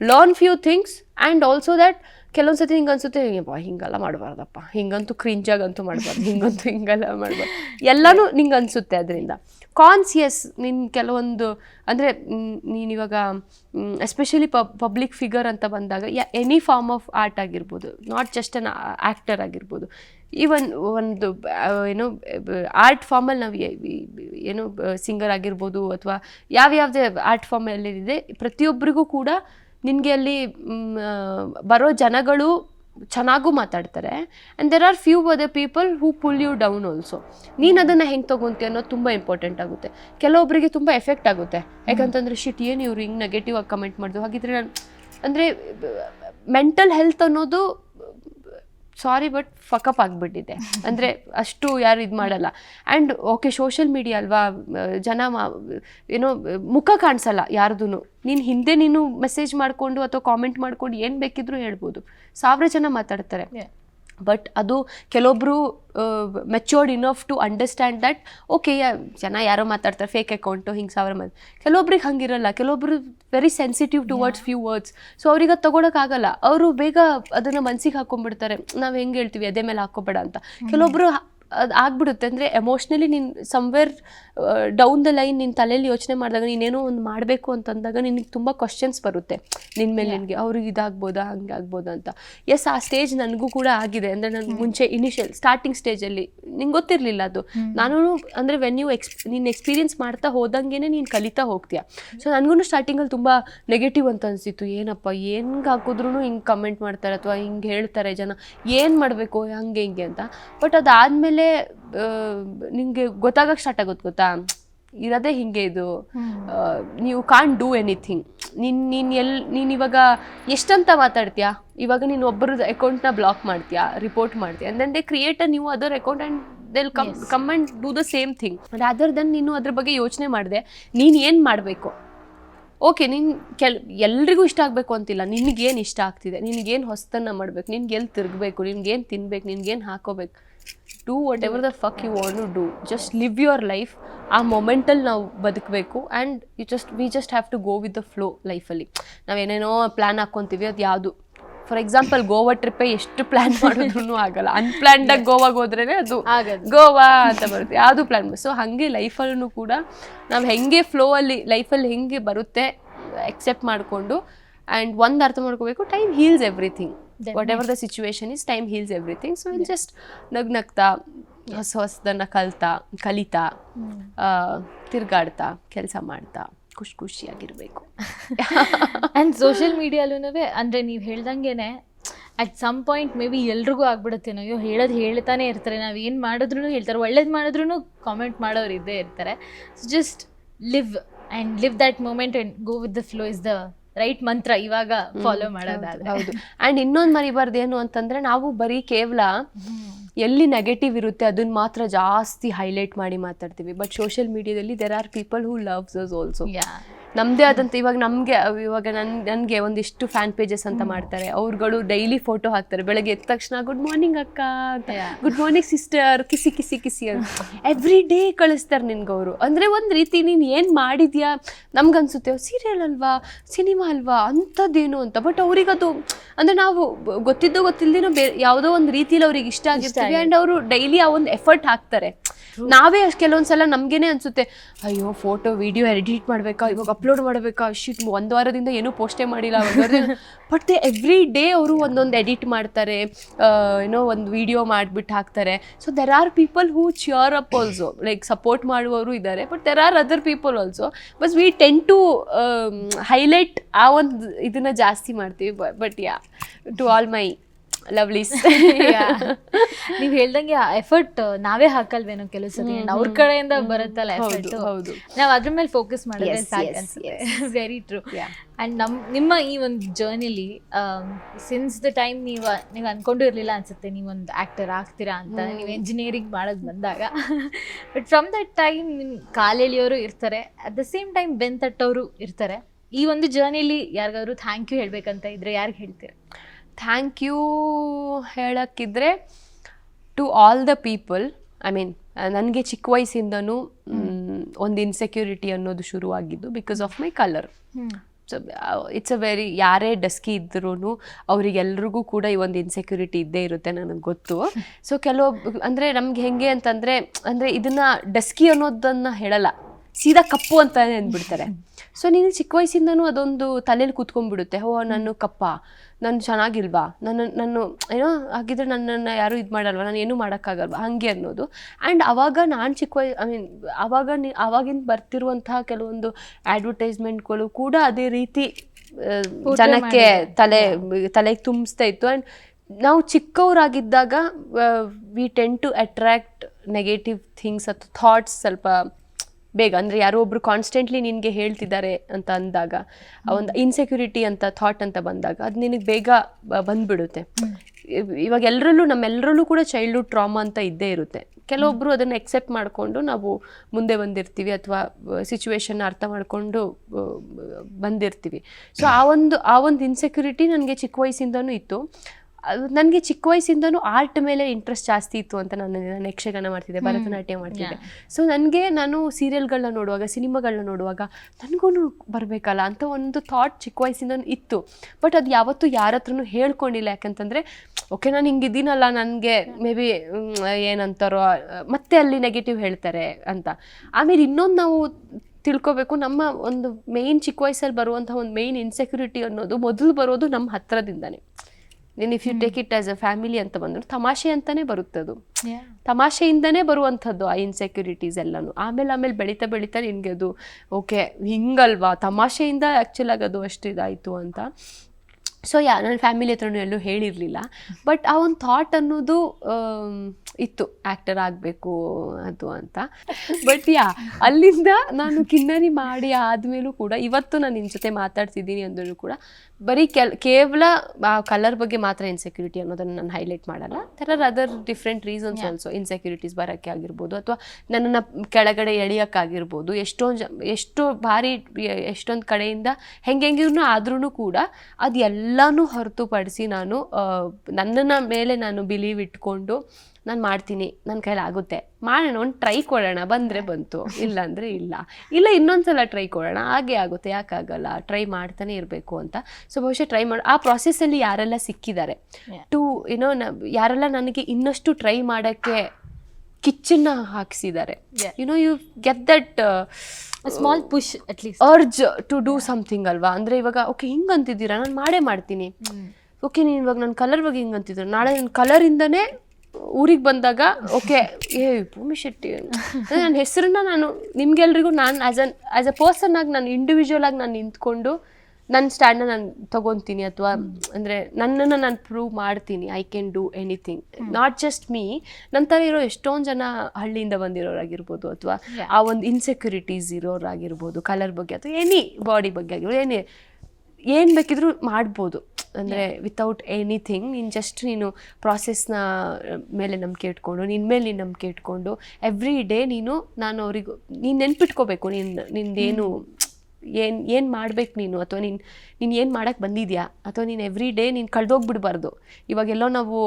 learn few things and also that ಕೆಲವೊಂದು ಸತಿ ಹಿಂಗೆ ಅನಿಸುತ್ತೆ "ಅಯ್ಯಪ್ಪ, ಹಿಂಗೆಲ್ಲ ಮಾಡಬಾರ್ದಪ್ಪ. ಹಿಂಗಂತೂ ಕ್ರಿಂಜಾಗಂತೂ ಮಾಡಬಾರ್ದು ಹಿಂಗಂತೂ ಹಿಂಗೆಲ್ಲ ಮಾಡಬಾರ್ದು. ಎಲ್ಲನೂ ನಿಂಗೆ ಅನಿಸುತ್ತೆ ಅದರಿಂದ. ಕಾನ್ಸ್ ಎಸ್ ನಿನ್ನ ಕೆಲವೊಂದು, ಅಂದರೆ ನೀನಿವಾಗ ಎಸ್ಪೆಷಲಿ ಪಬ್ಲಿಕ್ ಫಿಗರ್ ಅಂತ ಬಂದಾಗ, yeah any form of art ಆಗಿರ್ಬೋದು ನಾಟ್ ಜಸ್ಟ್ ಅನ್ ಆ್ಯಕ್ಟರ್ ಆಗಿರ್ಬೋದು. ಈವನ್ ಒಂದು ಏನು ಆರ್ಟ್ ಫಾರ್ಮಲ್ಲಿ ನಾವು ಏನು ಸಿಂಗರ್ ಆಗಿರ್ಬೋದು ಅಥವಾ ಯಾವ್ಯಾವುದೇ ಆರ್ಟ್ ಫಾರ್ಮಲ್ಲಿದೆ ಪ್ರತಿಯೊಬ್ಬರಿಗೂ ಕೂಡ ನಿನಗೆ ಅಲ್ಲಿ ಬರೋ ಜನಗಳು ಚೆನ್ನಾಗೂ ಮಾತಾಡ್ತಾರೆ. And there are few other people who pull you down also ನೀನು ಅದನ್ನು ಹೆಂಗೆ ತೊಗೊಂತೀಯ ಅನ್ನೋದು ತುಂಬ ಇಂಪಾರ್ಟೆಂಟ್ ಆಗುತ್ತೆ. ಕೆಲವೊಬ್ಬರಿಗೆ ತುಂಬ ಎಫೆಕ್ಟ್ ಆಗುತ್ತೆ. ಯಾಕಂತಂದ್ರೆ ಶಿಟ್ ಏನು ಇವ್ರು ಹಿಂಗೆ ನೆಗೆಟಿವ್ ಆಗಿ ಕಮೆಂಟ್ ಮಾಡಿದ್ರು ಹಾಗಿದ್ರೆ ನಾನು ಅಂದರೆ ಮೆಂಟಲ್ ಹೆಲ್ತ್ ಅನ್ನೋದು ಸಾರಿ, ಬಟ್ ಫಕಪ್ ಆಗಿಬಿಟ್ಟಿದೆ. ಅಂದರೆ ಅಷ್ಟು ಯಾರು ಇದು ಮಾಡಲ್ಲ. ಆ್ಯಂಡ್ ಓಕೆ ಸೋಷಿಯಲ್ ಮೀಡಿಯಾ ಅಲ್ವಾ, ಜನ ಏನೋ ಮುಖ ಕಾಣಿಸಲ್ಲ ಯಾರ್ದೂ ನೀನು ಹಿಂದೆ ನೀನು ಮೆಸೇಜ್ ಮಾಡಿಕೊಂಡು ಅಥವಾ ಕಾಮೆಂಟ್ ಮಾಡ್ಕೊಂಡು ಏನು ಬೇಕಿದ್ರೂ ಹೇಳ್ಬೋದು. ಸಾವಿರ ಜನ ಮಾತಾಡ್ತಾರೆ. ಬಟ್ ಅದು ಕೆಲವೊಬ್ಬರು matured enough to understand that okay ಜನ ಯಾರೋ ಮಾತಾಡ್ತಾರೆ ಫೇಕ್ ಅಕೌಂಟು ಹಿಂಗೆ ಸಾವಿರ ಮಂದಿ. ಕೆಲವೊಬ್ರಿಗೆ ಹಂಗಿರಲ್ಲ. ಕೆಲವೊಬ್ರು very sensitive towards few words so ಅವ್ರಿಗೆ ಅದು ತೊಗೊಳಕ್ಕಾಗಲ್ಲ ಅವರು ಬೇಗ ಅದನ್ನು ಮನ್ಸಿಗೆ ಹಾಕೊಂಡ್ಬಿಡ್ತಾರೆ ನಾವು ಹೆಂಗೆ ಹೇಳ್ತೀವಿ? ಅದೇ ಮೇಲೆ ಹಾಕೋಬೇಡ ಅಂತ. ಕೆಲವೊಬ್ರು ಅದು ಆಗ್ಬಿಡುತ್ತೆ. ಅಂದರೆ ಎಮೋಷ್ನಲಿ ನೀನು ಸಮ್ವೇರ್ ಡೌನ್ ದ ಲೈನ್ ನಿನ್ನ ತಲೆಯಲ್ಲಿ ಯೋಚನೆ ಮಾಡಿದಾಗ ನೀನೇನೋ ಒಂದು ಮಾಡಬೇಕು ಅಂತಂದಾಗ ನಿನಗೆ ತುಂಬ ಕ್ವಶನ್ಸ್ ಬರುತ್ತೆ. ನಿನ್ನ ಮೇಲೆ ನಿನಗೆ ಅವ್ರಿಗೆ ಇದಾಗ್ಬೋದಾ ಹಂಗೆ ಆಗ್ಬೋದಾ ಅಂತ. ಎಸ್ ಆ ಸ್ಟೇಜ್ ನನಗೂ ಕೂಡ ಆಗಿದೆ. ಅಂದರೆ ನಾನು ಮುಂಚೆ ಇನಿಷಿಯಲ್ ಸ್ಟಾರ್ಟಿಂಗ್ ಸ್ಟೇಜಲ್ಲಿ ನಿಂಗೆ ಗೊತ್ತಿರಲಿಲ್ಲ ಅದು. ನಾನು ಅಂದರೆ ವೆನ್ ಯು ಎಕ್ಸ್ ನೀನು ಎಕ್ಸ್ಪೀರಿಯನ್ಸ್ ಮಾಡ್ತಾ ಹೋದಂಗೆ ನೀನು ಕಲಿತಾ ಹೋಗ್ತೀಯಾ. ಸೊ ನನಗೂ ಸ್ಟಾರ್ಟಿಂಗಲ್ಲಿ ತುಂಬ ನೆಗೆಟಿವ್ ಅಂತ ಅನಿಸಿತ್ತು. ಏನಪ್ಪ ಹೆಂಗೆ ಹಾಕಿದ್ರು ಹಿಂಗೆ ಕಮೆಂಟ್ ಮಾಡ್ತಾರೆ ಅಥವಾ ಹಿಂಗೆ ಹೇಳ್ತಾರೆ ಜನ. ಏನು ಮಾಡಬೇಕು ಹಂಗೆ ಹಿಂಗೆ ಅಂತ. ಬಟ್ ಅದಾದಮೇಲೆ ನಿಮಗೆ ಗೊತ್ತಾಗಕ್ಕೆ ಸ್ಟಾರ್ಟ್ ಆಗುತ್ತೆ ಗೊತ್ತಾ? ಇರೋದೇ ಹಿಂಗೆ ಇದು. ನೀವು ಕಾನ್ ಡೂ ಎನಿಥಿಂಗ್ ನಿನ್ ನೀನು ಎಲ್ ನೀನು ಇವಾಗ ಎಷ್ಟಂತ ಮಾತಾಡ್ತೀಯಾ? ಇವಾಗ ನೀನು ಒಬ್ಬರದ್ದು ಅಕೌಂಟ್ನ ಬ್ಲಾಕ್ ಮಾಡ್ತೀಯಾ ರಿಪೋರ್ಟ್ ಮಾಡ್ತೀಯಾ? And then they create a new other account and they'll come come and do the same thing rather than ನೀನು ಅದ್ರ ಬಗ್ಗೆ ಯೋಚನೆ ಮಾಡಿದೆ ನೀನು ಏನು ಮಾಡಬೇಕು? ಓಕೆ ನಿನ್ ಕೆಲ್ ಎಲ್ರಿಗೂ ಇಷ್ಟ ಆಗಬೇಕು ಅಂತಿಲ್ಲ. ನಿನಗೇನು ಇಷ್ಟ ಆಗ್ತಿದೆ? ನಿನಗೇನು ಹೊಸ್ತನ್ನ ಮಾಡಬೇಕು? ನಿನ್ಗೆ ಎಲ್ಲಿ ತಿರುಗಬೇಕು? ನಿನ್ಗೇನು ತಿನ್ಬೇಕು? ನಿನ್ಗೇನು ಹಾಕೋಬೇಕು? Do whatever the fuck you want to do just live your life ಆ ಮೊಮೆಂಟಲ್ಲಿ ನಾವು ಬದುಕಬೇಕು. And you just we just have to go with the flow ಲೈಫಲ್ಲಿ ನಾವೇನೇನೋ ಪ್ಲ್ಯಾನ್ ಹಾಕ್ಕೊತೀವಿ ಅದು ಯಾವುದು. ಫಾರ್ ಎಕ್ಸಾಂಪಲ್ ಗೋವಾ ಟ್ರಿಪ್ಪೇ ಎಷ್ಟು ಪ್ಲ್ಯಾನ್ ಮಾಡಿದ್ರು ಆಗಲ್ಲ. ಅನ್ಪ್ಲ್ಯಾನ್ಡಾಗಿ ಗೋವಾಗೆ ಹೋದ್ರೇ ಅದು. ಗೋವಾ ಅಂತ ಬರುತ್ತೆ. ಯಾವುದು ಪ್ಲ್ಯಾನ್ ಸೊ ಹಾಗೆ ಲೈಫಲ್ಲೂ ಕೂಡ ನಾವು ಹೆಂಗೆ ಫ್ಲೋ ಅಲ್ಲಿ ಲೈಫಲ್ಲಿ ಹೆಂಗೆ ಬರುತ್ತೆ ಎಕ್ಸೆಪ್ಟ್ ಮಾಡಿಕೊಂಡು ಆ್ಯಂಡ್ ಒಂದು ಅರ್ಥ ಮಾಡ್ಕೋಬೇಕು time heals everything whatever the situation is time heals everything so will just ನಗ್ ನಗ್ತಾ ಹೊಸ ಹೊಸದನ್ನು ಕಲ್ತಾ ಕಲಿತಾ ತಿರ್ಗಾಡ್ತಾ ಕೆಲಸ ಮಾಡ್ತಾ ಖುಷಿ ಖುಷಿಯಾಗಿರಬೇಕು. ಆ್ಯಂಡ್ ಸೋಷಿಯಲ್ ಮೀಡಿಯಾಲೂ ಅಂದರೆ ನೀವು ಹೇಳ್ದಂಗೆನೆ at some point maybe ಎಲ್ರಿಗೂ ಆಗ್ಬಿಡುತ್ತೇನೋ ಅಯ್ಯೋ ಹೇಳೋದು ಹೇಳ್ತಾನೆ ಇರ್ತಾರೆ. ನಾವು ಏನು ಮಾಡಿದ್ರು ಹೇಳ್ತಾರೆ. ಒಳ್ಳೇದು ಮಾಡಿದ್ರು ಕಾಮೆಂಟ್ ಮಾಡೋರು ಇದ್ದೇ ಇರ್ತಾರೆ. So just live and live that moment and go with the flow is the right mantra ಇವಾಗ ಫಾಲೋ ಮಾಡೋದಾದ್ರೆ. ಹೌದು ಅಂಡ್ ಇನ್ನೊಂದು ಮರಿಬಾರ್ದು ಏನು ಅಂತಂದ್ರೆ ನಾವು ಬರೀ ಕೇವಲ ಎಲ್ಲಿ ನೆಗೆಟಿವ್ ಇರುತ್ತೆ ಅದನ್ನ ಮಾತ್ರ ಜಾಸ್ತಿ ಹೈಲೈಟ್ ಮಾಡಿ ಮಾತಾಡ್ತೀವಿ. ಬಟ್ ಸೋಷಿಯಲ್ ಮೀಡಿಯಾದಲ್ಲಿ there are people who loves us also yeah ನಮ್ಮದೇ ಆದಂತ ಇವಾಗ ನಮಗೆ ಇವಾಗ ನನ್ ನನಗೆ ಒಂದಿಷ್ಟು ಫ್ಯಾನ್ ಪೇಜಸ್ ಅಂತ ಮಾಡ್ತಾರೆ. ಅವ್ರುಗಳು ಡೈಲಿ ಫೋಟೋ ಹಾಕ್ತಾರೆ. ಬೆಳಗ್ಗೆ ಎದ್ದ ತಕ್ಷಣ ಗುಡ್ ಮಾರ್ನಿಂಗ್ ಅಕ್ಕ ಅಂತ. ಗುಡ್ ಮಾರ್ನಿಂಗ್ ಸಿಸ್ಟರ್ ಕಿಸಿ ಕಿಸಿ ಕಿಸಿ ಅಂತ. ಎವ್ರಿ ಡೇ ಕಳಿಸ್ತಾರೆ ನಿನ್ಗೆ ಅವರು. ಅಂದರೆ ಒಂದು ರೀತಿ ನೀನು ಏನು ಮಾಡಿದ್ಯಾ? ನಮ್ಗನ್ಸುತ್ತೆ ಸೀರಿಯಲ್ ಅಲ್ವಾ? ಸಿನಿಮಾ ಅಲ್ವಾ? ಅಂಥದ್ದೇನು ಅಂತ. ಬಟ್ ಅವ್ರಿಗದು ಅಂದರೆ ನಾವು ಗೊತ್ತಿದ್ದೋ ಗೊತ್ತಿಲ್ಲದೇನೋ ಬೇರೆ ಯಾವುದೋ ಒಂದು ರೀತಿಲಿ ಅವ್ರಿಗೆ ಇಷ್ಟ ಆಗಿರ್ತೀವಿ ಅಂಡ್ ಅವರು ಡೈಲಿ ಆ ಒಂದು ಎಫರ್ಟ್ ಹಾಕ್ತಾರೆ. ನಾವೇ ಅಷ್ಟು ಕೆಲವೊಂದ್ಸಲ ಸಲ ಅನ್ಸುತ್ತೆ ಅಯ್ಯೋ ಫೋಟೋ ವಿಡಿಯೋ ಎಡಿಟ್ ಮಾಡಬೇಕಾ? ಇವಾಗ ಅಪ್ಲೋಡ್ ಮಾಡಬೇಕಾ? ಶಿಟ್ ಒಂದ್ ವಾರದಿಂದ ಏನೂ ಪೋಸ್ಟೇ ಮಾಡಿಲ್ಲ ಬಟ್ ಎವ್ರಿ ಡೇ ಅವರು ಒಂದೊಂದು ಎಡಿಟ್ ಮಾಡ್ತಾರೆ ಏನೋ ಒಂದು ವಿಡಿಯೋ ಮಾಡಿಬಿಟ್ಟು ಹಾಕ್ತಾರೆ. So there are people who cheer up also like support ಮಾಡುವವರು ಇದ್ದಾರೆ but there are other people also but we tend to highlight ಆ ಒಂದು ಇದನ್ನ ಜಾಸ್ತಿ ಮಾಡ್ತೀವಿ but yeah to all my lovelies ನೀವು ಹೇಳ್ದಂಗೆ ಆ ಎಫರ್ಟ್ ನಾವೇ ಹಾಕಲ್ವೇನೋ ಕೆಲವು ಸತಿ? ಅವ್ರ ಕಡೆಯಿಂದ ಬರುತ್ತಲ್ಲ ಎಫರ್ಟ್ ಹೌದು. ನಾವು ಅದ್ರ ಮೇಲೆ ಫೋಕಸ್ ಮಾಡಿದ್ರೆ ಸಾಕು ವೆರಿ ಟ್ರೂ. ಅಂಡ್ ನಮ್ ನಿಮ್ಮ ಈ ಒಂದು ಜರ್ನಿಲಿ ಸಿನ್ಸ್ ದ ಟೈಮ್ ನೀವು ನೀವು ಅನ್ಕೊಂಡು ಇರಲಿಲ್ಲ ಅನ್ಸುತ್ತೆ ನೀವೊಂದು ಆಕ್ಟರ್ ಆಗ್ತೀರಾ ಅಂತ? ನೀವು ಎಂಜಿನಿಯರಿಂಗ್ ಮಾಡೋದು ಬಂದಾಗ. ಬಟ್ ಫ್ರಮ್ ದಟ್ ಟೈಮ್ ನಿಮ್ಮ ಕಾಲೆಳಿಯೋರು ಇರ್ತಾರೆ. ಅಟ್ ದ ಸೇಮ್ ಟೈಮ್ ಬೆನ್ ತಟ್ಟೋರು ಇರ್ತಾರೆ. ಈ ಒಂದು ಜರ್ನಿಲಿ ಯಾರಿಗಾದ್ರು ಥ್ಯಾಂಕ್ ಯು ಹೇಳ್ಬೇಕಂತ ಇದ್ರೆ ಯಾರಿಗೆ ಹೇಳ್ತೀರಾ? Thank you ಹೇಳಕ್ಕಿದ್ರೆ to all the people I mean ನನಗೆ ಚಿಕ್ಕ ವಯಸ್ಸಿಂದನೂ ಒಂದು ಇನ್ಸೆಕ್ಯೂರಿಟಿ ಅನ್ನೋದು ಶುರುವಾಗಿದ್ದು because of my colour so it's a very ಯಾರೇ ಡಸ್ಕಿ ಇದ್ರೂ ಅವರಿಗೆಲ್ರಿಗೂ ಕೂಡ ಈ ಒಂದು ಇನ್ಸೆಕ್ಯೂರಿಟಿ ಇದ್ದೇ ಇರುತ್ತೆ ನನಗೆ ಗೊತ್ತು. ಸೊ ಕೆಲವೊಬ್ಬ ಅಂದರೆ ನಮ್ಗೆ ಹೆಂಗೆ ಅಂತಂದರೆ ಅಂದರೆ ಇದನ್ನು ಡಸ್ಕಿ ಅನ್ನೋದನ್ನು ಹೇಳಲ್ಲ. ಸೀದಾ ಕಪ್ಪು ಅಂತಾನೆ ಅಂದ್ಬಿಡ್ತಾರೆ. ಸೊ ನೀನು ಚಿಕ್ಕ ವಯಸ್ಸಿಂದನೂ ಅದೊಂದು ತಲೆಯಲ್ಲಿ ಕೂತ್ಕೊಂಡ್ಬಿಡುತ್ತೆ. ಓ ನಾನು ಕಪ್ಪ. ನಾನು ಚೆನ್ನಾಗಿಲ್ವಾ? ನನ್ನ ನಾನು ಏನೋ ಹಾಗಿದ್ರೆ ನನ್ನನ್ನು ಯಾರು ಇದು ಮಾಡಲ್ವಾ? ನಾನು ಏನು ಮಾಡೋಕ್ಕಾಗಲ್ವಾ? ಹಾಗೆ ಅನ್ನೋದು. ಆ್ಯಂಡ್ ಅವಾಗ ನಾನು ಚಿಕ್ಕ ವಯ ಐ ಮೀನ್ ಅವಾಗ ನೀ ಆವಾಗಿನ ಬರ್ತಿರುವಂತಹ ಕೆಲವೊಂದು ಅಡ್ವರ್ಟೈಸ್ಮೆಂಟ್ಗಳು ಕೂಡ ಅದೇ ರೀತಿ ಜನಕ್ಕೆ ತಲೆ ತಲೆಗೆ ತುಂಬಿಸ್ತಾ ಇತ್ತು. ಆ್ಯಂಡ್ ನಾವು ಚಿಕ್ಕವರಾಗಿದ್ದಾಗ we tend to attract negative things ಅಥವಾ ಥಾಟ್ಸ್ ಸ್ವಲ್ಪ ಬೇಗ, ಅಂದರೆ ಯಾರೋ ಒಬ್ರು ಕಾನ್ಸ್ಟೆಂಟ್ಲಿ ನಿನಗೆ ಹೇಳ್ತಿದ್ದಾರೆ ಅಂತ ಅಂದಾಗ, ಆ ಒಂದು ಇನ್ಸೆಕ್ಯೂರಿಟಿ ಅಂತ ಥಾಟ್ ಅಂತ ಬಂದಾಗ, ಅದು ನಿನಗೆ ಬೇಗ ಬಂದ್ಬಿಡುತ್ತೆ. ಇವ್- ಇವಾಗ ಎಲ್ಲರಲ್ಲೂ ನಮ್ಮೆಲ್ಲರಲ್ಲೂ ಕೂಡ ಚೈಲ್ಡ್ಹುಡ್ ಟ್ರಾಮಾ ಅಂತ ಇದ್ದೇ ಇರುತ್ತೆ. ಕೆಲವೊಬ್ಬರು ಅದನ್ನು ಎಕ್ಸೆಪ್ಟ್ ಮಾಡಿಕೊಂಡು ನಾವು ಮುಂದೆ ಬಂದಿರ್ತೀವಿ ಅಥವಾ ಸಿಚುವೇಶನ್ ಅರ್ಥ ಮಾಡಿಕೊಂಡು ಬಂದಿರ್ತೀವಿ. ಸೊ ಆ ಒಂದು ಆ ಒಂದು ಇನ್ಸೆಕ್ಯೂರಿಟಿ ನನಗೆ ಚಿಕ್ಕ ವಯಸ್ಸಿಂದನೂ ಇತ್ತು. ನನಗೆ ಚಿಕ್ಕ ವಯಸ್ಸಿಂದನೂ ಆರ್ಟ್ ಮೇಲೆ ಇಂಟ್ರೆಸ್ಟ್ ಜಾಸ್ತಿ ಇತ್ತು ಅಂತ ನಾನು ನಾನು ಯಕ್ಷಗಾನ ಮಾಡ್ತಿದ್ದೆ ಭರತನಾಟ್ಯ ಮಾಡ್ತಿದ್ದೆ. ಸೊ ನನಗೆ ನಾನು ಸೀರಿಯಲ್ಗಳನ್ನ ನೋಡುವಾಗ ಸಿನಿಮಾಗಳನ್ನ ನೋಡುವಾಗ ನನಗೂ ಬರಬೇಕಲ್ಲ ಅಂತ ಒಂದು ಥಾಟ್ ಚಿಕ್ಕ ವಯಸ್ಸಿಂದ ಇತ್ತು. ಬಟ್ ಅದು ಯಾವತ್ತೂ ಯಾರ ಹತ್ರನೂ ಹೇಳ್ಕೊಂಡಿಲ್ಲ. ಯಾಕಂತಂದರೆ ಓಕೆ ನಾನು ಹಿಂಗಿದ್ದೀನಲ್ಲ ನನಗೆ ಮೇ ಬಿ ಏನಂತಾರೋ ಮತ್ತೆ ಅಲ್ಲಿ ನೆಗೆಟಿವ್ ಹೇಳ್ತಾರೆ ಅಂತ. ಆಮೇಲೆ ಇನ್ನೊಂದು ನಾವು ತಿಳ್ಕೊಬೇಕು ನಮ್ಮ ಒಂದು ಮೇಯ್ನ್ ಚಿಕ್ಕ ವಯಸ್ಸಲ್ಲಿ ಬರುವಂಥ ಒಂದು ಮೇಯ್ನ್ ಇನ್ಸೆಕ್ಯೂರಿಟಿ ಅನ್ನೋದು ಮೊದಲು ಬರೋದು ನಮ್ಮ ಹತ್ರದಿಂದಾನೆ. ನೀನು if you take it as a family ಅಂತ ಬಂದ್ರು ತಮಾಷೆ ಅಂತಾನೆ ಬರುತ್ತದು ತಮಾಷೆಯಿಂದನೇ ಬರುವಂಥದ್ದು ಆ ಇನ್ಸೆಕ್ಯೂರಿಟೀಸ್ ಎಲ್ಲಾನು. ಆಮೇಲೆ ಆಮೇಲೆ ಬೆಳೀತಾ ಬೆಳೀತಾ ನಿನಗೆ ಅದು ಓಕೆ ಹಿಂಗಲ್ವಾ? ತಮಾಷೆಯಿಂದ ಆ್ಯಕ್ಚುಲಾಗಿ ಅದು ಅಷ್ಟು ಇದಾಯಿತು ಅಂತ. ಸೊ ಯಾ ನನ್ನ ಫ್ಯಾಮಿಲಿ ಹತ್ರನೂ ಎಲ್ಲೂ ಹೇಳಿರಲಿಲ್ಲ. ಬಟ್ ಆ ಒಂದು ಥಾಟ್ ಅನ್ನೋದು ಇತ್ತು. ಆ್ಯಕ್ಟರ್ ಆಗಬೇಕು ಅದು ಅಂತ. ಬಟ್ ಯಾ ಅಲ್ಲಿಂದ ನಾನು ಕಿನ್ನರಿ ಮಾಡಿ ಆದಮೇಲೂ ಕೂಡ ಇವತ್ತು ನಾನು ನಿನ್ನ ಜೊತೆ ಮಾತಾಡ್ತಿದ್ದೀನಿ ಅಂದರೂ ಕೂಡ ಬರೀ ಕೆಲ್ ಕೇವಲ ಆ ಕಲರ್ ಬಗ್ಗೆ ಮಾತ್ರ ಇನ್ಸೆಕ್ಯೂರಿಟಿ ಅನ್ನೋದನ್ನು ನಾನು ಹೈಲೈಟ್ ಮಾಡಲ್ಲ. ಥರ are other different reasons also insecurities ಬರೋಕ್ಕೆ ಆಗಿರ್ಬೋದು. ಅಥವಾ ನನ್ನನ್ನು ಕೆಳಗಡೆ ಎಳಿಯೋಕ್ಕಾಗಿರ್ಬೋದು. ಎಷ್ಟೊಂದು ಜ ಎಷ್ಟೋ ಬಾರಿ ಎಷ್ಟೊಂದು ಕಡೆಯಿಂದ ಹೆಂಗೆ ಆದ್ರೂ ಕೂಡ ಅದು ಎಲ್ಲನೂ ಹೊರತುಪಡಿಸಿ ನಾನು ನನ್ನನ್ನು ಮೇಲೆ ನಾನು ಬಿಲೀವ್ ಇಟ್ಕೊಂಡು ನಾನು ಮಾಡ್ತೀನಿ ನನ್ನ ಕೈಲಿ ಆಗುತ್ತೆ. ಮಾಡೋಣ ಒಂದು ಟ್ರೈ ಕೊಡೋಣ ಬಂದರೆ ಬಂತು. ಇಲ್ಲ ಅಂದರೆ ಇಲ್ಲ. ಇಲ್ಲ ಇನ್ನೊಂದ್ಸಲ ಟ್ರೈ ಕೊಡೋಣ. ಹಾಗೆ ಆಗುತ್ತೆ. ಯಾಕಾಗಲ್ಲ ಟ್ರೈ ಮಾಡ್ತಾನೆ ಇರಬೇಕು ಅಂತ. ಸೊ ಬಹುಶಃ ಟ್ರೈ ಮಾಡಿ ಆ ಪ್ರಾಸೆಸ್ಸಲ್ಲಿ ಯಾರೆಲ್ಲ ಸಿಕ್ಕಿದ್ದಾರೆ. ಟು ಏನೋ ಯಾರೆಲ್ಲ ನನಗೆ ಇನ್ನಷ್ಟು ಟ್ರೈ ಮಾಡೋಕ್ಕೆ ಕಿಚ್ಚನ್ನ ಹಾಕಿಸಿದ್ದಾರೆ. You know you get that small push at least urge to do something ಅಲ್ವಾ? ಅಂದರೆ ಇವಾಗ ಓಕೆ ಹಿಂಗೆ ಅಂತಿದ್ದೀರಾ ನಾನು ಮಾಡೇ ಮಾಡ್ತೀನಿ. ಓಕೆ ನೀನು ಇವಾಗ ನನ್ನ ಕಲರ್ ಬಗ್ಗೆ ಹಿಂಗೆ ಅಂತಿದ್ರು ನಾಳೆ ನನ್ನ ಕಲರಿಂದನೇ ಊರಿಗೆ ಬಂದಾಗ ಓಕೆ ಏ ಭೂಮಿ ಶೆಟ್ಟಿ. ನನ್ನ ಹೆಸರನ್ನ ನಾನು ನಿಮ್ಗೆಲ್ರಿಗೂ ನಾನು as an as a person ಆಗಿ ನಾನು ಇಂಡಿವಿಜುವಲ್ ಆಗಿ ನಾನು ನಿಂತ್ಕೊಂಡು ನನ್ನ ಸ್ಟ್ಯಾಂಡ್ನ ನಾನು ತಗೊತೀನಿ ಅಥವಾ ಅಂದರೆ ನನ್ನನ್ನು ನಾನು ಪ್ರೂವ್ ಮಾಡ್ತೀನಿ I can do anything not just me ನನ್ನ ಥರ ಇರೋ ಎಷ್ಟೊಂದು ಜನ ಹಳ್ಳಿಯಿಂದ ಬಂದಿರೋರಾಗಿರ್ಬೋದು ಅಥವಾ ಆ ಒಂದು ಇನ್ಸೆಕ್ಯೂರಿಟೀಸ್ ಇರೋರಾಗಿರ್ಬೋದು ಕಲರ್ ಬಗ್ಗೆ ಅಥವಾ ಎನಿ ಬಾಡಿ ಬಗ್ಗೆ ಆಗಿರ್ಬೋದು ಏನೇ ಏನು ಬೇಕಿದ್ರೂ ಮಾಡ್ಬೋದು. ಅಂದರೆ ವಿತೌಟ್ ಎನಿಥಿಂಗ್ ನೀನು ಜಸ್ಟ್ ನೀನು ಪ್ರಾಸೆಸ್ನ ಮೇಲೆ ನಂಬಿಕೆ ಇಟ್ಕೊಂಡು ನಿನ್ನ ಮೇಲೆ ನೀನು ನಂಬಿಕೆ ಇಟ್ಕೊಂಡು ಎವ್ರಿ ಡೇ ನೀನು ನಾನು ಅವರಿಗೂ ನೀನು ನೆನ್ಪಿಟ್ಕೋಬೇಕು ನಿನ್ನ ನಿಂದೇನು ಏನು ಏನು ಮಾಡ್ಬೇಕು ನೀನು? ಅಥವಾ ನೀನು ನೀನು ಏನು ಮಾಡೋಕ್ಕೆ ಬಂದಿದ್ಯಾ? ಅಥವಾ ನೀನು ಎವ್ರಿ ಡೇ ನೀನು ಕಳೆದೋಗ್ಬಿಡ್ಬಾರ್ದು. ಇವಾಗೆಲ್ಲೋ ನಾವು